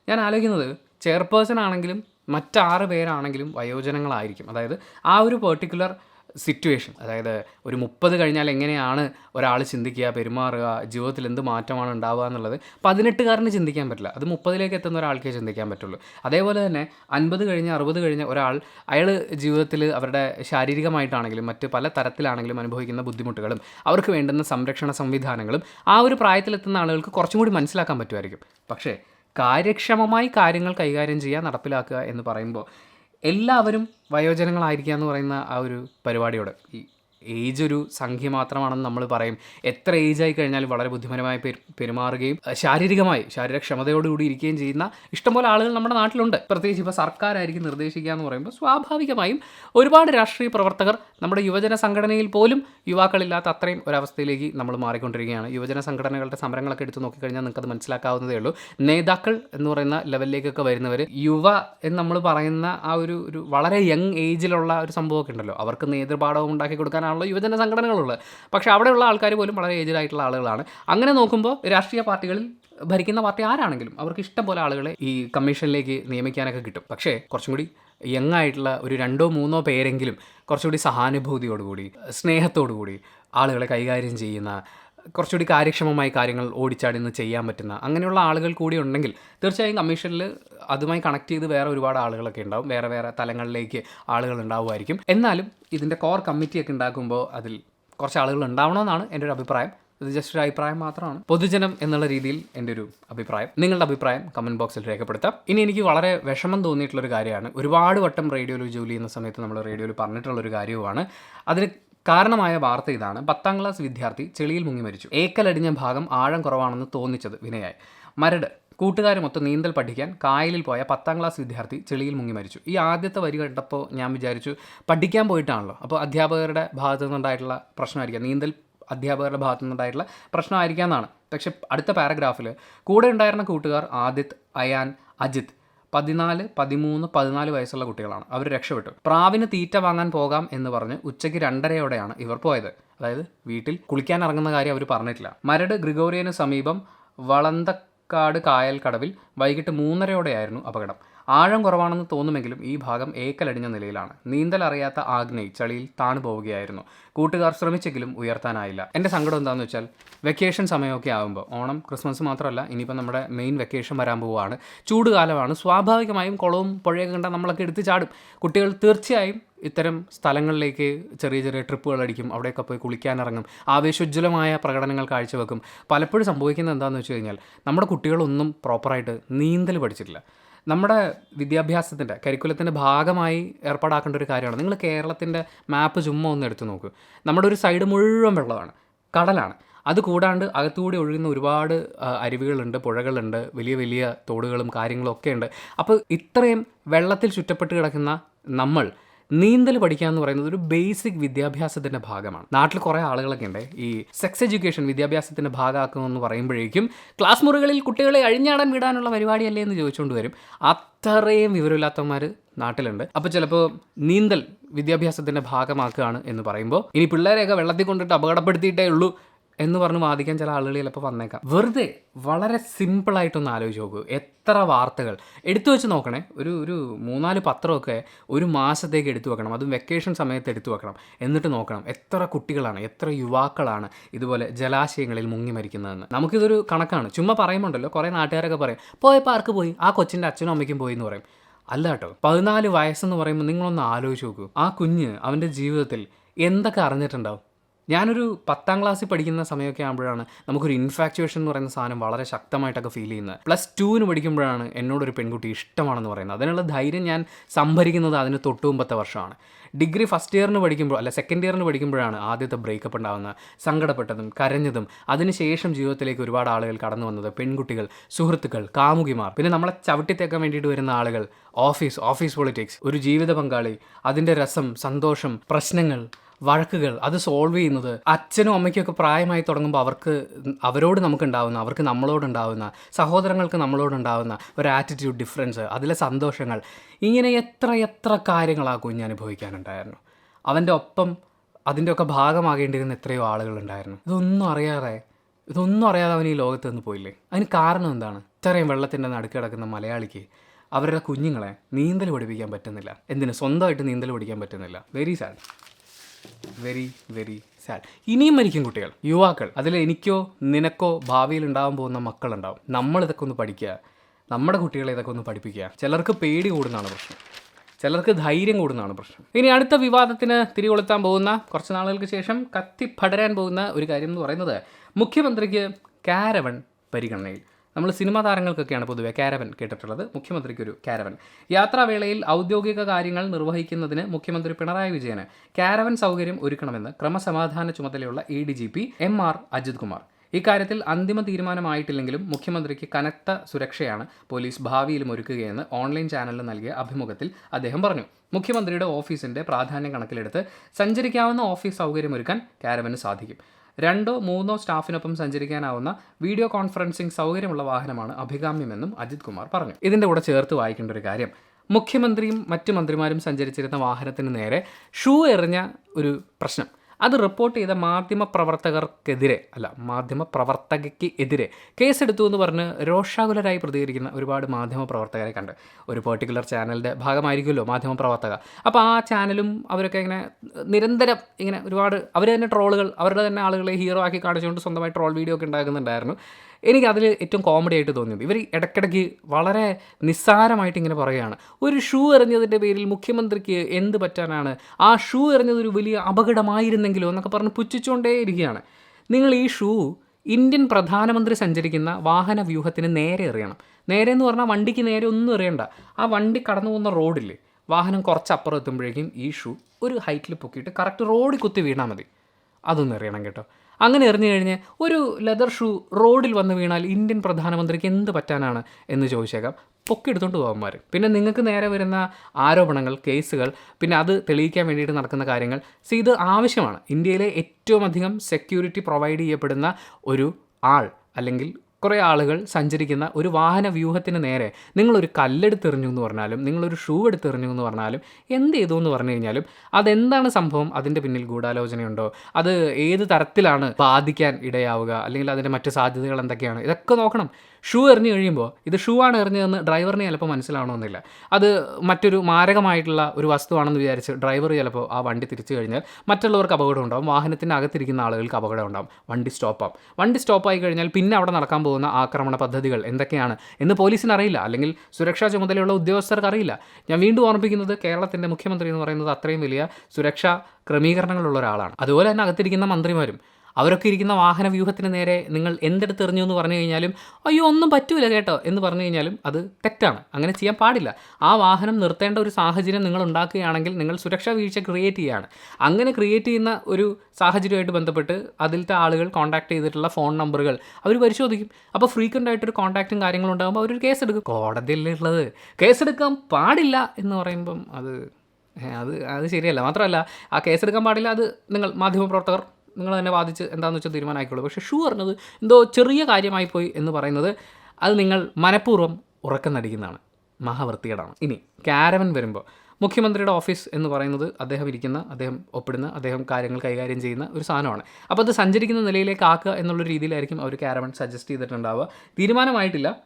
ഞാൻ ആലോചിക്കുന്നത് ചെയർപേഴ്സൺ ആണെങ്കിലും മറ്റാറ് പേരാണെങ്കിലും വയോജനങ്ങളായിരിക്കും. അതായത് ആ ഒരു പെർട്ടിക്കുലർ സിറ്റുവേഷൻ അതായത് ഒരു മുപ്പത് കഴിഞ്ഞാൽ എങ്ങനെയാണ് ഒരാൾ ചിന്തിക്കുക പെരുമാറുക ജീവിതത്തിൽ എന്ത് മാറ്റമാണ് ഉണ്ടാവുക എന്നുള്ളത്. പതിനെട്ടുകാരന് ചിന്തിക്കാൻ പറ്റില്ല. അത് മുപ്പതിലേക്ക് എത്തുന്ന ഒരാൾക്കേ ചിന്തിക്കാൻ പറ്റുള്ളൂ. അതേപോലെ തന്നെ അൻപത് കഴിഞ്ഞ് അറുപത് കഴിഞ്ഞ ഒരാൾ അയാൾ ജീവിതത്തിൽ അവരുടെ ശാരീരികമായിട്ടാണെങ്കിലും മറ്റ് പല തരത്തിലാണെങ്കിലും അനുഭവിക്കുന്ന ബുദ്ധിമുട്ടുകളും അവർക്ക് വേണ്ടുന്ന സംരക്ഷണ സംവിധാനങ്ങളും ആ ഒരു പ്രായത്തിലെത്തുന്ന ആളുകൾക്ക് കുറച്ചും കൂടി മനസ്സിലാക്കാൻ പറ്റുമായിരിക്കും. പക്ഷേ കാര്യക്ഷമമായി കാര്യങ്ങൾ കൈകാര്യം ചെയ്യുക നടപ്പിലാക്കുക എന്ന് പറയുമ്പോൾ എല്ലാവരും വയോജനങ്ങളായിരിക്കുക എന്ന് പറയുന്ന ആ ഒരു പരിപാടിയോട് ഈ ഏജ് ഒരു സംഖ്യ മാത്രമാണെന്ന് നമ്മൾ പറയും. എത്ര ഏജ് ആയി കഴിഞ്ഞാൽ വളരെ ബുദ്ധിമാനമായി പെരു പെരുമാറുകയും ശാരീരികമായി ശാരീരക്ഷമതയോടുകൂടി ഇരിക്കുകയും ചെയ്യുന്ന ഇഷ്ടംപോലെ ആളുകൾ നമ്മുടെ നാട്ടിലുണ്ട്. പ്രത്യേകിച്ച് ഇപ്പോൾ സർക്കാരായിരിക്കും നിർദ്ദേശിക്കുക എന്ന് പറയുമ്പോൾ സ്വാഭാവികമായും ഒരുപാട് രാഷ്ട്രീയ പ്രവർത്തകർ നമ്മുടെ യുവജന സംഘടനയിൽ പോലും യുവാക്കളില്ലാത്ത അത്രയും ഒരവസ്ഥയിലേക്ക് നമ്മൾ മാറിക്കൊണ്ടിരിക്കുകയാണ്. യുവജന സംഘടനകളുടെ സമരങ്ങളൊക്കെ എടുത്ത് നോക്കിക്കഴിഞ്ഞാൽ നിങ്ങൾക്കത് മനസ്സിലാക്കാവുന്നതേ ഉള്ളൂ. നേതാക്കൾ എന്ന് പറയുന്ന ലെവലിലേക്കൊക്കെ വരുന്നവർ യുവ എന്ന് നമ്മൾ പറയുന്ന ആ ഒരു ഒരു വളരെ യങ് ഏജിലുള്ള ഒരു സംഭവമൊക്കെ ഉണ്ടല്ലോ. അവർക്ക് നേതൃപാഠവും ഉണ്ടാക്കി കൊടുക്കാനാണല്ലോ യുവജന സംഘടനകളുള്ളത്. പക്ഷേ അവിടെയുള്ള ആൾക്കാർ പോലും വളരെ ഏജ്ഡ് ആയിട്ടുള്ള ആളുകളാണ്. അങ്ങനെ നോക്കുമ്പോൾ രാഷ്ട്രീയ പാർട്ടികളിൽ ഭരിക്കുന്ന പാർട്ടി ആരാണെങ്കിലും അവർക്ക് ഇഷ്ടം പോലെ ആളുകളെ ഈ കമ്മീഷനിലേക്ക് നിയമിക്കാനൊക്കെ കിട്ടും. പക്ഷേ കുറച്ചും കൂടി യങ് ആയിട്ടുള്ള ഒരു രണ്ടോ മൂന്നോ പേരെങ്കിലും കുറച്ചുകൂടി സഹാനുഭൂതിയോടുകൂടി സ്നേഹത്തോടുകൂടി ആളുകളെ കൈകാര്യം ചെയ്യുന്ന കുറച്ചുകൂടി കാര്യക്ഷമമായി കാര്യങ്ങൾ ഓടിച്ചാടി നിന്ന് ചെയ്യാൻ പറ്റുന്ന അങ്ങനെയുള്ള ആളുകൾ കൂടി ഉണ്ടെങ്കിൽ തീർച്ചയായും കമ്മീഷനിൽ അതുമായി കണക്ട് ചെയ്ത് വേറെ ഒരുപാട് ആളുകളൊക്കെ ഉണ്ടാവും. വേറെ വേറെ തലങ്ങളിലേക്ക് ആളുകൾ ഉണ്ടാവുമായിരിക്കും. എന്നാലും ഇതിന്റെ കോർ കമ്മിറ്റിയൊക്കെ ഉണ്ടാക്കുമ്പോൾ അതിൽ കുറച്ച് ആളുകൾ ഉണ്ടാവണമെന്നാണ് എന്റെ ഒരു അഭിപ്രായം. ഇത് ജസ്റ്റ് ഒരു അഭിപ്രായം മാത്രമാണ്. പൊതുജനം എന്നുള്ള രീതിയിൽ എന്റെ ഒരു അഭിപ്രായം. നിങ്ങളുടെ അഭിപ്രായം കമന്റ് ബോക്സിൽ രേഖപ്പെടുത്താം. ഇനി എനിക്ക് വളരെ വിഷമം തോന്നിയിട്ടുള്ളൊരു കാര്യമാണ്. ഒരുപാട് വട്ടം റേഡിയോയിൽ ജോലി ചെയ്യുന്ന സമയത്ത് നമ്മൾ റേഡിയോയിൽ പറഞ്ഞിട്ടുള്ളൊരു കാര്യവുമാണ്. അതിന് കാരണമായ വാർത്ത ഇതാണ്. പത്താം ക്ലാസ് വിദ്യാർത്ഥി ചെളിയിൽ മുങ്ങി മരിച്ചു. ഏക്കലടിഞ്ഞ ഭാഗം ആഴം കുറവാണെന്ന് തോന്നിച്ചത് വിനയായി. മരട്. കൂട്ടുകാരുമൊത്ത് നീന്തൽ പഠിക്കാൻ കായലിൽ പോയ പത്താം ക്ലാസ് വിദ്യാർത്ഥി ചെളിയിൽ മുങ്ങി മരിച്ചു. ഈ ആദ്യത്തെ വരി കണ്ടപ്പോൾ ഞാൻ വിചാരിച്ചു പഠിക്കാൻ പോയിട്ടാണല്ലോ. അപ്പോൾ അധ്യാപകരുടെ ഭാഗത്തു നിന്നുണ്ടായിട്ടുള്ള പ്രശ്നമായിരിക്കാം. നീന്തൽ അധ്യാപകരുടെ ഭാഗത്തു നിന്നുണ്ടായിട്ടുള്ള പ്രശ്നമായിരിക്കാം എന്നാണ്. പക്ഷെ അടുത്ത പാരഗ്രാഫിൽ കൂടെ ഉണ്ടായിരുന്ന കൂട്ടുകാർ ആദിത് അയാൻ അജിത് പതിനാല് പതിമൂന്ന് പതിനാല് വയസ്സുള്ള കുട്ടികളാണ്. അവർ രക്ഷപ്പെട്ടു. പ്രാവിന് തീറ്റ വാങ്ങാൻ പോകാം എന്ന് പറഞ്ഞ് ഉച്ചയ്ക്ക് രണ്ടരയോടെയാണ് ഇവർ പോയത്. അതായത് വീട്ടിൽ കുളിക്കാൻ ഇറങ്ങുന്ന കാര്യം അവർ പറഞ്ഞിട്ടില്ല. മരട് ഗ്രിഗോറിയന് സമീപം വളന്തക്കാട് കായൽ കടവിൽ വൈകിട്ട് മൂന്നരയോടെയായിരുന്നു അപകടം. ആഴം കുറവാണെന്ന് തോന്നുമെങ്കിലും ഈ ഭാഗം ഏക്കലടിഞ്ഞ നിലയിലാണ്. നീന്തൽ അറിയാത്ത ആഗ്നേയ് ചളിയിൽ താണു പോവുകയായിരുന്നു. കൂട്ടുകാർ ശ്രമിച്ചെങ്കിലും ഉയർത്താനായില്ല. എന്റെ സങ്കടം എന്താണെന്ന് വെച്ചാൽ വെക്കേഷൻ സമയമൊക്കെ ആകുമ്പോൾ ഓണം ക്രിസ്മസ് മാത്രമല്ല ഇനിയിപ്പോൾ നമ്മുടെ മെയിൻ വെക്കേഷൻ വരാൻ പോവുകയാണ്. ചൂടുകാലമാണ്. സ്വാഭാവികമായും കുളവും പുഴയൊക്കെ കണ്ടാൽ നമ്മളൊക്കെ എടുത്ത് ചാടും. കുട്ടികൾ തീർച്ചയായും ഇത്തരം സ്ഥലങ്ങളിലേക്ക് ചെറിയ ചെറിയ ട്രിപ്പുകൾ അടിക്കും. അവിടെയൊക്കെ പോയി കുളിക്കാനിറങ്ങും. ആവേശോജ്വലമായ പ്രകടനങ്ങൾ കാഴ്ചവെക്കും. പലപ്പോഴും സംഭവിക്കുന്നത് എന്താണെന്ന് വെച്ച് കഴിഞ്ഞാൽ നമ്മുടെ കുട്ടികളൊന്നും പ്രോപ്പറായിട്ട് നീന്തൽ പഠിച്ചിട്ടില്ല. നമ്മുടെ വിദ്യാഭ്യാസത്തിന്റെ കരിക്കുലത്തിന്റെ ഭാഗമായി ഏർപ്പാടാക്കേണ്ട ഒരു കാര്യമാണ്. നിങ്ങൾ കേരളത്തിന്റെ മാപ്പ് ചുമ്മാ ഒന്ന് എടുത്തു നോക്കൂ. നമ്മുടെ ഒരു സൈഡ് മുഴുവൻ വെള്ളമാണ് കടലാണ്. അത് കൂടാണ്ട് അകത്തുകൂടി ഒഴുകുന്ന ഒരുപാട് അരുവികളുണ്ട് പുഴകളുണ്ട് വലിയ വലിയ തോടുകളും കാര്യങ്ങളും ഒക്കെ ഉണ്ട്. അപ്പോൾ ഇത്രയും വെള്ളത്തിൽ ചുറ്റപ്പെട്ട് കിടക്കുന്ന നമ്മൾ നീന്തൽ പഠിക്കുക എന്ന് പറയുന്നത് ഒരു ബേസിക് വിദ്യാഭ്യാസത്തിന്റെ ഭാഗമാണ്. നാട്ടിൽ കുറേ ആളുകളൊക്കെ ഉണ്ട്. ഈ സെക്സ് എഡ്യൂക്കേഷൻ വിദ്യാഭ്യാസത്തിന്റെ ഭാഗമാക്കുമെന്ന് പറയുമ്പോഴേക്കും ക്ലാസ് മുറികളിൽ കുട്ടികളെ അഴിഞ്ഞാടാൻ വിടാനുള്ള പരിപാടിയല്ലേ എന്ന് ചോദിച്ചുകൊണ്ട് വരും. അത്രയും വിവരമില്ലാത്തവന്മാർ നാട്ടിലുണ്ട്. അപ്പോൾ ചിലപ്പോൾ നീന്തൽ വിദ്യാഭ്യാസത്തിന്റെ ഭാഗമാക്കുകയാണ് എന്ന് പറയുമ്പോൾ ഇനി പിള്ളേരെയൊക്കെ വെള്ളത്തിൽ കൊണ്ടിട്ട് അപകടപ്പെടുത്തിയിട്ടേ ഉള്ളൂ എന്ന് പറഞ്ഞ് വാദിക്കാൻ ചില ആളുകൾ ചിലപ്പോൾ വന്നേക്കാം. വെറുതെ വളരെ സിമ്പിളായിട്ടൊന്ന് ആലോചിച്ച് നോക്കൂ. എത്ര വാർത്തകൾ. എടുത്തു വെച്ച് നോക്കണേ. ഒരു ഒരു മൂന്നാൽ പത്രമൊക്കെ ഒരു മാസത്തേക്ക് എടുത്തു വെക്കണം. അതും വെക്കേഷൻ സമയത്ത് എടുത്തു വെക്കണം. എന്നിട്ട് നോക്കണം. എത്ര കുട്ടികളാണ് എത്ര യുവാക്കളാണ് ഇതുപോലെ ജലാശയങ്ങളിൽ മുങ്ങി മരിക്കുന്നതെന്ന്. നമുക്കിതൊരു കണക്കാണ്. ചുമ്മാ പറയുമ്പോണ്ടല്ലോ. കുറേ നാട്ടുകാരൊക്കെ പറയും പോയ പാർക്ക് പോയി. ആ കൊച്ചിന്റെ അച്ഛനും അമ്മയ്ക്കും പോയി എന്ന് പറയും. അല്ല കേട്ടോ. പതിനാല് വയസ്സെന്ന് പറയുമ്പോൾ നിങ്ങളൊന്ന് ആലോചിച്ച് നോക്കൂ. ആ കുഞ്ഞ് അവന്റെ ജീവിതത്തിൽ എന്തൊക്കെ അറിഞ്ഞിട്ടുണ്ടാവും? ഞാനൊരു പത്താം ക്ലാസ്സിൽ പഠിക്കുന്ന സമയമൊക്കെ ആകുമ്പോഴാണ് നമുക്കൊരു ഇൻഫാക്ച്വേഷൻ എന്ന് പറയുന്ന സാധനം വളരെ ശക്തമായിട്ടൊക്കെ ഫീൽ ചെയ്യുന്നത്. പ്ലസ് ടുവിന് പഠിക്കുമ്പോഴാണ് എന്നോടൊരു പെൺകുട്ടി ഇഷ്ടമാണെന്ന് പറയുന്നത്. അതിനുള്ള ധൈര്യം ഞാൻ സംഭരിക്കുന്നത് അതിന് തൊട്ട് മുമ്പത്തെ വർഷമാണ്. ഡിഗ്രി ഫസ്റ്റ് ഇയറിന് പഠിക്കുമ്പോൾ അല്ല സെക്കൻഡ് ഇയറിന് പഠിക്കുമ്പോഴാണ് ആദ്യത്തെ ബ്രേക്കപ്പ് ഉണ്ടാകുന്നത് സങ്കടപ്പെട്ടതും കരഞ്ഞതും. അതിനുശേഷം ജീവിതത്തിലേക്ക് ഒരുപാട് ആളുകൾ കടന്നു വന്നത് പെൺകുട്ടികൾ സുഹൃത്തുക്കൾ കാമുകിമാർ. പിന്നെ നമ്മളെ ചവിട്ടിത്തേക്കാൻ വേണ്ടിയിട്ട് വരുന്ന ആളുകൾ ഓഫീസ് ഓഫീസ് പൊളിറ്റിക്സ് ഒരു ജീവിത പങ്കാളി അതിന്റെ രസം സന്തോഷം പ്രശ്നങ്ങൾ വഴക്കുകൾ അത് സോൾവ് ചെയ്യുന്നത് അച്ഛനും അമ്മയ്ക്കും ഒക്കെ പ്രായമായി തുടങ്ങുമ്പോൾ അവർക്ക് അവരോട് നമുക്കുണ്ടാവുന്ന അവർക്ക് നമ്മളോടുണ്ടാവുന്ന സഹോദരങ്ങൾക്ക് നമ്മളോടുണ്ടാവുന്ന ഒരു ആറ്റിറ്റ്യൂഡ് ഡിഫറൻസ് അതിലെ സന്തോഷങ്ങൾ ഇങ്ങനെ എത്ര എത്ര കാര്യങ്ങൾ കുഞ്ഞ് അനുഭവിക്കാനുണ്ടായിരുന്നു. അവന്റെ ഒപ്പം അതിന്റെയൊക്കെ ഭാഗമാകേണ്ടിയിരുന്ന എത്രയോ ആളുകളുണ്ടായിരുന്നു. ഇതൊന്നും അറിയാതെ ഇതൊന്നും അറിയാതെ അവൻ ഈ ലോകത്ത് നിന്ന് പോയില്ലേ? അതിന് കാരണം എന്താണ്? ഇത്രയും വെള്ളത്തിന്റെ നടുക്ക് കിടക്കുന്ന മലയാളിക്ക് അവരുടെ കുഞ്ഞുങ്ങളെ നീന്തൽ പഠിപ്പിക്കാൻ പറ്റുന്നില്ല. എന്തിന്? സ്വന്തമായിട്ട് നീന്തൽ പഠിക്കാൻ പറ്റുന്നില്ല. Very sad very very sad. ഇനിയും മരിക്കും കുട്ടികൾ യുവാക്കൾ. അതിൽ എനിക്കോ നിനക്കോ ഭാവിയിൽ ഉണ്ടാകാൻ പോകുന്ന മക്കളുണ്ടാവും. നമ്മൾ ഇതൊക്കെ ഒന്ന് പഠിക്കുക. നമ്മുടെ കുട്ടികളെ ഇതൊക്കെ ഒന്ന് പഠിപ്പിക്കുക. ചിലർക്ക് പേടി കൂടുന്നതാണ് പ്രശ്നം. ചിലർക്ക് ധൈര്യം കൂടുന്നതാണ് പ്രശ്നം. ഇനി അടുത്ത വിവാദത്തിന് തിരികൊളുത്താൻ പോകുന്ന കുറച്ച് നാളുകൾക്ക് ശേഷം കത്തിപ്പടരാൻ പോകുന്ന ഒരു കാര്യം എന്ന് പറയുന്നത് മുഖ്യമന്ത്രിക്ക് കാരവൺ പരിഗണനയിൽ. നമ്മൾ സിനിമാ താരങ്ങൾക്കൊക്കെയാണ് പൊതുവെ കാരവൻ കേട്ടിട്ടുള്ളത്. മുഖ്യമന്ത്രിക്ക് ഒരു കാരവൻ. യാത്രാവേളയിൽ ഔദ്യോഗിക കാര്യങ്ങൾ നിർവഹിക്കുന്നതിന് മുഖ്യമന്ത്രി പിണറായി വിജയന് കാരവൻ സൗകര്യം ഒരുക്കണമെന്ന് ക്രമസമാധാന ചുമതലയുള്ള A D G P M R Ajith Kumar. ഇക്കാര്യത്തിൽ അന്തിമ തീരുമാനമായിട്ടില്ലെങ്കിലും മുഖ്യമന്ത്രിക്ക് കനത്ത സുരക്ഷയാണ് പോലീസ് ഭാവിയിലും ഒരുക്കുകയെന്ന് ഓൺലൈൻ ചാനലിന് നൽകിയ അഭിമുഖത്തിൽ അദ്ദേഹം പറഞ്ഞു. മുഖ്യമന്ത്രിയുടെ ഓഫീസിന്റെ പ്രാധാന്യം കണക്കിലെടുത്ത് സഞ്ചരിക്കാവുന്ന ഓഫീസ് സൗകര്യമൊരുക്കാൻ കാരവന് സാധിക്കും. രണ്ടോ മൂന്നോ സ്റ്റാഫിനൊപ്പം സഞ്ചരിക്കാനാവുന്ന വീഡിയോ കോൺഫറൻസിംഗ് സൗകര്യമുള്ള വാഹനമാണ് അഭികാമ്യമെന്നും അജിത് കുമാർ പറഞ്ഞു. ഇതിന്റെ കൂടെ ചേർത്ത് വായിക്കേണ്ട ഒരു കാര്യം മുഖ്യമന്ത്രിയും മറ്റ് മന്ത്രിമാരും സഞ്ചരിച്ചിരുന്ന വാഹനത്തിന് നേരെ ഷൂ എറിഞ്ഞ ഒരു പ്രശ്നം. അത് റിപ്പോർട്ട് ചെയ്ത മാധ്യമ പ്രവർത്തകർക്കെതിരെ അല്ല മാധ്യമ പ്രവർത്തകയ്ക്ക് എതിരെ കേസെടുത്തു എന്ന് പറഞ്ഞ് രോഷാകുലരായി പ്രതികരിക്കുന്ന ഒരുപാട് മാധ്യമ പ്രവർത്തകരെ കണ്ട്. ഒരു പെർട്ടിക്കുലർ ചാനലിന്റെ ഭാഗമായിരിക്കുമല്ലോ മാധ്യമ പ്രവർത്തക അപ്പോൾ ആ ചാനലും അവരൊക്കെ ഇങ്ങനെ നിരന്തരം ഇങ്ങനെ ഒരുപാട് അവർ തന്നെ ട്രോളുകൾ അവരുടെ തന്നെ ആളുകളെ ഹീറോ ആക്കി കാണിച്ചുകൊണ്ട് സ്വന്തമായി ട്രോൾ വീഡിയോ ഒക്കെ ഉണ്ടാക്കുന്നുണ്ടായിരുന്നു. എനിക്ക് അതിൽ ഏറ്റവും കോമഡി ആയിട്ട് തോന്നിയത്. ഇവർ ഇടയ്ക്കിടയ്ക്ക് വളരെ നിസ്സാരമായിട്ട് ഇങ്ങനെ പറയുകയാണ്. ഒരു ഷൂ എറിഞ്ഞതിന്റെ പേരിൽ മുഖ്യമന്ത്രിക്ക് എന്ത് പറ്റാനാണ്? ആ ഷൂ എറിഞ്ഞത് ഒരു വലിയ അപകടമായിരുന്നെങ്കിലോ എന്നൊക്കെ പറഞ്ഞ് പുച്ഛിച്ചുകൊണ്ടേ ഇരിക്കുകയാണ് നിങ്ങൾ ഈ ഷൂ ഇന്ത്യൻ പ്രധാനമന്ത്രി സഞ്ചരിക്കുന്ന വാഹന വ്യൂഹത്തിന് നേരെ എറിയണം. നേരെ എന്ന് പറഞ്ഞാൽ വണ്ടിക്ക് നേരെ ഒന്നും എറിയണ്ട. ആ വണ്ടി കടന്നു പോകുന്ന റോഡില്ലേ വാഹനം കുറച്ച് അപ്പുറം എത്തുമ്പോഴേക്കും ഈ ഷൂ ഒരു ഹൈറ്റിൽ പൊക്കിയിട്ട് കറക്റ്റ് റോഡിൽ കുത്തി വീണാൽ മതി. അതൊന്നും എറിയണം കേട്ടോ. അങ്ങനെ എറിഞ്ഞു കഴിഞ്ഞ് ഒരു ലെതർ ഷൂ റോഡിൽ വന്ന് വീണാൽ ഇന്ത്യൻ പ്രധാനമന്ത്രിക്ക് എന്ത് പറ്റാനാണ് എന്ന് ചോദിച്ചേക്കാം. പൊക്കി പൊക്കിയെടുത്തോണ്ട് പോകാന്മാർ പിന്നെ നിങ്ങൾക്ക് നേരെ വരുന്ന ആരോപണങ്ങൾ കേസുകൾ പിന്നെ അത് തെളിയിക്കാൻ വേണ്ടിയിട്ട് നടക്കുന്ന കാര്യങ്ങൾ. സി ഇത് ആവശ്യമാണ്. ഇന്ത്യയിലെ ഏറ്റവും അധികം സെക്യൂരിറ്റി പ്രൊവൈഡ് ചെയ്യപ്പെടുന്ന ഒരു ആൾ അല്ലെങ്കിൽ കുറേ ആളുകൾ സഞ്ചരിക്കുന്ന ഒരു വാഹന വ്യൂഹത്തിന് നേരെ നിങ്ങളൊരു കല്ലെടുത്തെറിഞ്ഞു എന്ന് പറഞ്ഞാലും നിങ്ങളൊരു ഷൂ എടുത്തെറിഞ്ഞു എന്ന് പറഞ്ഞാലും എന്ത് ചെയ്തു എന്ന് പറഞ്ഞു കഴിഞ്ഞാലും അതെന്താണ് സംഭവം? അതിന്റെ പിന്നിൽ ഗൂഢാലോചനയുണ്ടോ? അത് ഏത് തരത്തിലാണ് ബാധിക്കാൻ ഇടയാവുക? അല്ലെങ്കിൽ അതിന്റെ മറ്റ് സാധ്യതകൾ എന്തൊക്കെയാണ്? ഇതൊക്കെ നോക്കണം. ഷൂ എറിഞ്ഞു കഴിയുമ്പോൾ ഇത് ഷൂ ആണ് എറിഞ്ഞതെന്ന് ഡ്രൈവറിന് ചിലപ്പോൾ മനസ്സിലാവണമെന്നില്ല അത് മറ്റൊരു മാരകമായിട്ടുള്ള ഒരു വസ്തുവാണെന്ന് വിചാരിച്ച് ഡ്രൈവർ ചിലപ്പോൾ ആ വണ്ടി തിരിച്ചു കഴിഞ്ഞാൽ മറ്റുള്ളവർക്ക് അപകടം ഉണ്ടാകും വാഹനത്തിന്റെ അകത്തിരിക്കുന്ന ആളുകൾക്ക് അപകടം ഉണ്ടാകും വണ്ടി സ്റ്റോപ്പാവും. വണ്ടി സ്റ്റോപ്പായി കഴിഞ്ഞാൽ പിന്നെ അവിടെ നടക്കാൻ പോകുന്ന ആക്രമണ പദ്ധതികൾ എന്തൊക്കെയാണ് എന്ന് പോലീസിന് അറിയില്ല. അല്ലെങ്കിൽ സുരക്ഷാ ചുമതലയുള്ള ഉദ്യോഗസ്ഥർക്ക് അറിയില്ല. ഞാൻ വീണ്ടും ഓർമ്മിപ്പിക്കുന്നത് കേരളത്തിന്റെ മുഖ്യമന്ത്രി എന്ന് പറയുന്നത് അത്രയും വലിയ സുരക്ഷാ ക്രമീകരണങ്ങളുള്ള ഒരാളാണ്. അതുപോലെ തന്നെ അകത്തിരിക്കുന്ന മന്ത്രിമാരും അവരൊക്കെ ഇരിക്കുന്ന വാഹന വ്യൂഹത്തിന് നേരെ നിങ്ങൾ എന്തെടുത്ത് എറിഞ്ഞു എന്ന് പറഞ്ഞു കഴിഞ്ഞാലും അയ്യോ ഒന്നും പറ്റൂല കേട്ടോ എന്ന് പറഞ്ഞു കഴിഞ്ഞാലും അത് തെറ്റാണ്. അങ്ങനെ ചെയ്യാൻ പാടില്ല. ആ വാഹനം നിർത്തേണ്ട ഒരു സാഹചര്യം നിങ്ങൾ ഉണ്ടാക്കുകയാണെങ്കിൽ നിങ്ങൾ സുരക്ഷാ വീഴ്ച ക്രിയേറ്റ് ചെയ്യുകയാണ് അങ്ങനെ ക്രിയേറ്റ് ചെയ്യുന്ന ഒരു സാഹചര്യമായിട്ട് ബന്ധപ്പെട്ട് അതിലത്തെ ആളുകൾ കോൺടാക്ട് ചെയ്തിട്ടുള്ള ഫോൺ നമ്പറുകൾ അവർ പരിശോധിക്കും. അപ്പോൾ ഫ്രീക്വന്റ് ആയിട്ടൊരു കോൺടാക്റ്റും കാര്യങ്ങളും ഉണ്ടാകുമ്പോൾ അവരൊരു കേസ് എടുക്കും. കോടതിയല്ലേ ഉള്ളത് കേസെടുക്കാൻ പാടില്ല എന്ന് പറയുമ്പം അത് അത് അത് ശരിയല്ല. മാത്രമല്ല ആ കേസെടുക്കാൻ പാടില്ല അത് നിങ്ങൾ മാധ്യമപ്രവർത്തകർ നിങ്ങൾ തന്നെ വാദിച്ച് എന്താണെന്ന് വെച്ചാൽ തീരുമാനമായിക്കോളൂ പക്ഷേ ഷൂ പറഞ്ഞത് എന്തോ ചെറിയ കാര്യമായി പോയി എന്ന് പറയുന്നത് അത് നിങ്ങൾ മനഃപൂർവം ഉറക്കം നടിക്കുന്നതാണ് മഹാവൃത്തികേടാണ്. ഇനി കാരവൻ വരുമ്പോൾ മുഖ്യമന്ത്രിയുടെ ഓഫീസ് എന്ന് പറയുന്നത് അദ്ദേഹം ഇരിക്കുന്ന അദ്ദേഹം ഒപ്പിടുന്ന അദ്ദേഹം കാര്യങ്ങൾ കൈകാര്യം ചെയ്യുന്ന ഒരു സാധനമാണ്. അപ്പോൾ അത് സഞ്ചരിക്കുന്ന നിലയിലേക്ക് ആക്കുക എന്നുള്ള രീതിയിലായിരിക്കും അവർ കാരവൻ സജസ്റ്റ് ചെയ്തിട്ടുണ്ടാവുക. തീരുമാനമായിട്ടില്ല.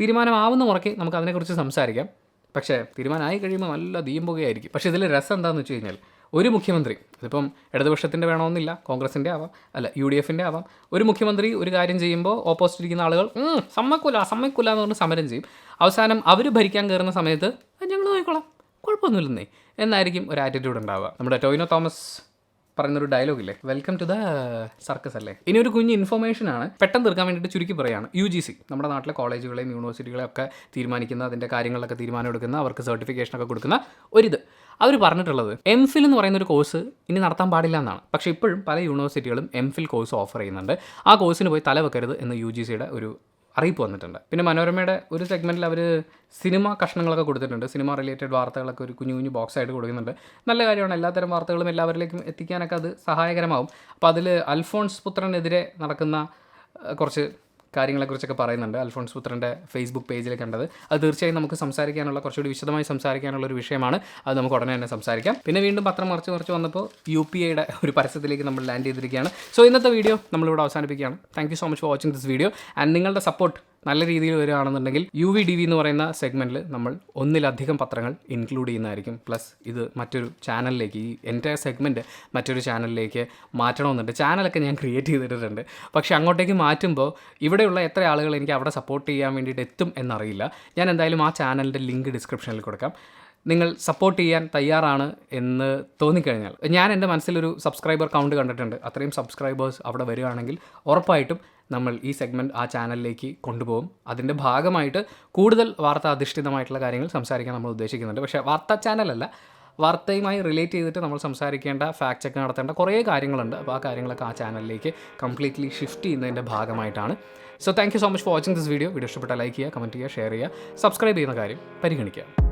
തീരുമാനമാവുന്ന മുറയ്ക്ക് നമുക്ക് അതിനെക്കുറിച്ച് സംസാരിക്കാം. പക്ഷേ തീരുമാനമായി കഴിയുമ്പോൾ നല്ല ദീമ്പുകയായിരിക്കും പക്ഷേ ഇതിൽ രസം എന്താണെന്ന് വെച്ച് കഴിഞ്ഞാൽ ഒരു മുഖ്യമന്ത്രി അതിപ്പം ഇടതുപക്ഷത്തിന്റെ വേണമെന്നില്ല കോൺഗ്രസിന്റെ ആവാം അല്ല യു ഡി എഫിന്റെ ആവാം. ഒരു മുഖ്യമന്ത്രി ഒരു കാര്യം ചെയ്യുമ്പോൾ ഓപ്പോസിറ്റ് ഇരിക്കുന്ന ആളുകൾ സമ്മക്കൂല സമ്മതിക്കൂല എന്ന് പറഞ്ഞ് സമരം ചെയ്യും. അവസാനം അവർ ഭരിക്കാൻ കയറുന്ന സമയത്ത് ഞങ്ങൾ നോക്കിക്കോളാം കുഴപ്പമൊന്നുമില്ലെന്നേ എന്നായിരിക്കും ഒരു ആറ്റിറ്റ്യൂഡ് ഉണ്ടാവുക. നമ്മുടെ ടോയിനോ തോമസ് പറയുന്നൊരു ഡയലോഗ് ഇല്ലേ വെൽക്കം ടു ദ സർക്കസ് അല്ലേ? ഇനി ഒരു കുഞ്ഞ് ഇൻഫർമേഷൻ ആണ്. പെട്ടെന്ന് തീർക്കാൻ വേണ്ടിയിട്ട് ചുരുക്കി പറയുകയാണ്. യു ജി സി നമ്മുടെ നാട്ടിലെ കോളേജുകളെയും യൂണിവേഴ്സിറ്റികളെയും ഒക്കെ തീരുമാനിക്കുന്ന അതിന്റെ കാര്യങ്ങളൊക്കെ തീരുമാനം എടുക്കുന്ന അവർക്ക് സർട്ടിഫിക്കേഷൻ ഒക്കെ കൊടുക്കുന്ന ഒരിത് അവർ പറഞ്ഞിട്ടുള്ളത് എം ഫിൽ എന്ന് പറയുന്ന ഒരു കോഴ്സ് ഇനി നടത്താൻ പാടില്ല എന്നാണ്. പക്ഷേ ഇപ്പോഴും പല യൂണിവേഴ്സിറ്റികളും എം ഫിൽ കോഴ്സ് ഓഫർ ചെയ്യുന്നുണ്ട്. ആ കോഴ്സിന് പോയി തല വെക്കരുത് എന്ന് യു ജി സിയുടെ ഒരു അറിയിപ്പ് വന്നിട്ടുണ്ട്. പിന്നെ മനോരമയുടെ ഒരു സെഗ്മെന്റിൽ അവർ സിനിമ കഷ്ണങ്ങളൊക്കെ കൊടുത്തിട്ടുണ്ട്. സിനിമ റിലേറ്റഡ് വാർത്തകളൊക്കെ ഒരു കുഞ്ഞു കുഞ്ഞു ബോക്സ് ആയിട്ട് കൊടുക്കുന്നുണ്ട്. നല്ല കാര്യമാണ്. എല്ലാത്തരം വാർത്തകളും എല്ലാവരിലേക്കും എത്തിക്കാനൊക്കെ അത് സഹായകരമാവും. അപ്പോൾ അതിൽ അൽഫോൺസ് പുത്രനെതിരെ നടക്കുന്ന കുറച്ച് കാര്യങ്ങളെക്കുറിച്ചൊക്കെ പറയുന്നുണ്ട് അൽഫോൺസ് പുത്രന്റെ ഫേസ്ബുക്ക് പേജിൽ കണ്ടത്. അത് തീർച്ചയായും നമുക്ക് സംസാരിക്കാനുള്ള കുറച്ചുകൂടി വിശദമായി സംസാരിക്കാനുള്ള ഒരു വിഷയമാണ്. അത് നമുക്ക് ഉടനെ തന്നെ സംസാരിക്കാം. പിന്നെ വീണ്ടും പത്രം മറിച്ച് മറിച്ച് വന്നപ്പോൾ യു പി ഐയുടെ ഒരു പരസ്യത്തിലേക്ക് നമ്മൾ ലാൻഡ് ചെയ്തിരിക്കുകയാണ്. സോ ഇന്നത്തെ വീഡിയോ നമ്മളിവിടെ അവസാനിപ്പിക്കുകയാണ്. Thank you so much for watching this video and നിങ്ങളുടെ സപ്പോർട്ട് നല്ല രീതിയിൽ വരികയാണെന്നുണ്ടെങ്കിൽ യു വി ഡി വി എന്ന് പറയുന്ന സെഗ്മെന്റിൽ നമ്മൾ ഒന്നിലധികം പത്രങ്ങൾ ഇൻക്ലൂഡ് ചെയ്യുന്നതായിരിക്കും. പ്ലസ് ഇത് മറ്റൊരു ചാനലിലേക്ക് ഈ എന്റെ സെഗ്മെന്റ് മറ്റൊരു ചാനലിലേക്ക് മാറ്റണമെന്നുണ്ട്. ചാനലൊക്കെ ഞാൻ ക്രിയേറ്റ് ചെയ്തിട്ടുണ്ട് പക്ഷേ അങ്ങോട്ടേക്ക് മാറ്റുമ്പോൾ ഇവിടെയുള്ള എത്ര ആളുകൾ എനിക്ക് അവിടെ സപ്പോർട്ട് ചെയ്യാൻ വേണ്ടിയിട്ട് എത്തും എന്നറിയില്ല. ഞാൻ എന്തായാലും ആ ചാനലിന്റെ ലിങ്ക് ഡിസ്ക്രിപ്ഷനിൽ കൊടുക്കാം. നിങ്ങൾ സപ്പോർട്ട് ചെയ്യാൻ തയ്യാറാണ് എന്ന് തോന്നിക്കഴിഞ്ഞാൽ ഞാൻ എന്റെ മനസ്സിലൊരു സബ്സ്ക്രൈബർ കൗണ്ട് കണ്ടിട്ടുണ്ട്. അത്രയും സബ്സ്ക്രൈബേഴ്സ് അവിടെ വരികയാണെങ്കിൽ ഉറപ്പായിട്ടും നമ്മൾ ഈ സെഗ്മെന്റ് ആ ചാനലിലേക്ക് കൊണ്ടുപോകും. അതിന്റെ ഭാഗമായിട്ട് കൂടുതൽ വാർത്ത അധിഷ്ഠിതമായിട്ടുള്ള കാര്യങ്ങൾ സംസാരിക്കാൻ നമ്മൾ ഉദ്ദേശിക്കുന്നുണ്ട്. പക്ഷേ വാർത്താ ചാനലല്ല വാർത്തയുമായി റിലേറ്റ് ചെയ്തിട്ട് നമ്മൾ സംസാരിക്കേണ്ട ഫാക്ട് ചെക്ക് നടത്തേണ്ട കുറേ കാര്യങ്ങളുണ്ട്. അപ്പോൾ ആ കാര്യങ്ങളൊക്കെ ആ ചാനലിലേക്ക് കംപ്ലീറ്റ്ലി ഷിഫ്റ്റ് ചെയ്യുന്നതിന്റെ ഭാഗമായിട്ടാണ്. So thank you so much for watching this video video ഇഷ്ടപ്പെട്ടാൽ ലൈക്ക് ചെയ്യുക കമന്റ് ചെയ്യുക ഷെയർ ചെയ്യുക സബ്സ്ക്രൈബ് ചെയ്യുന്ന കാര്യം പരിഗണിക്കുക.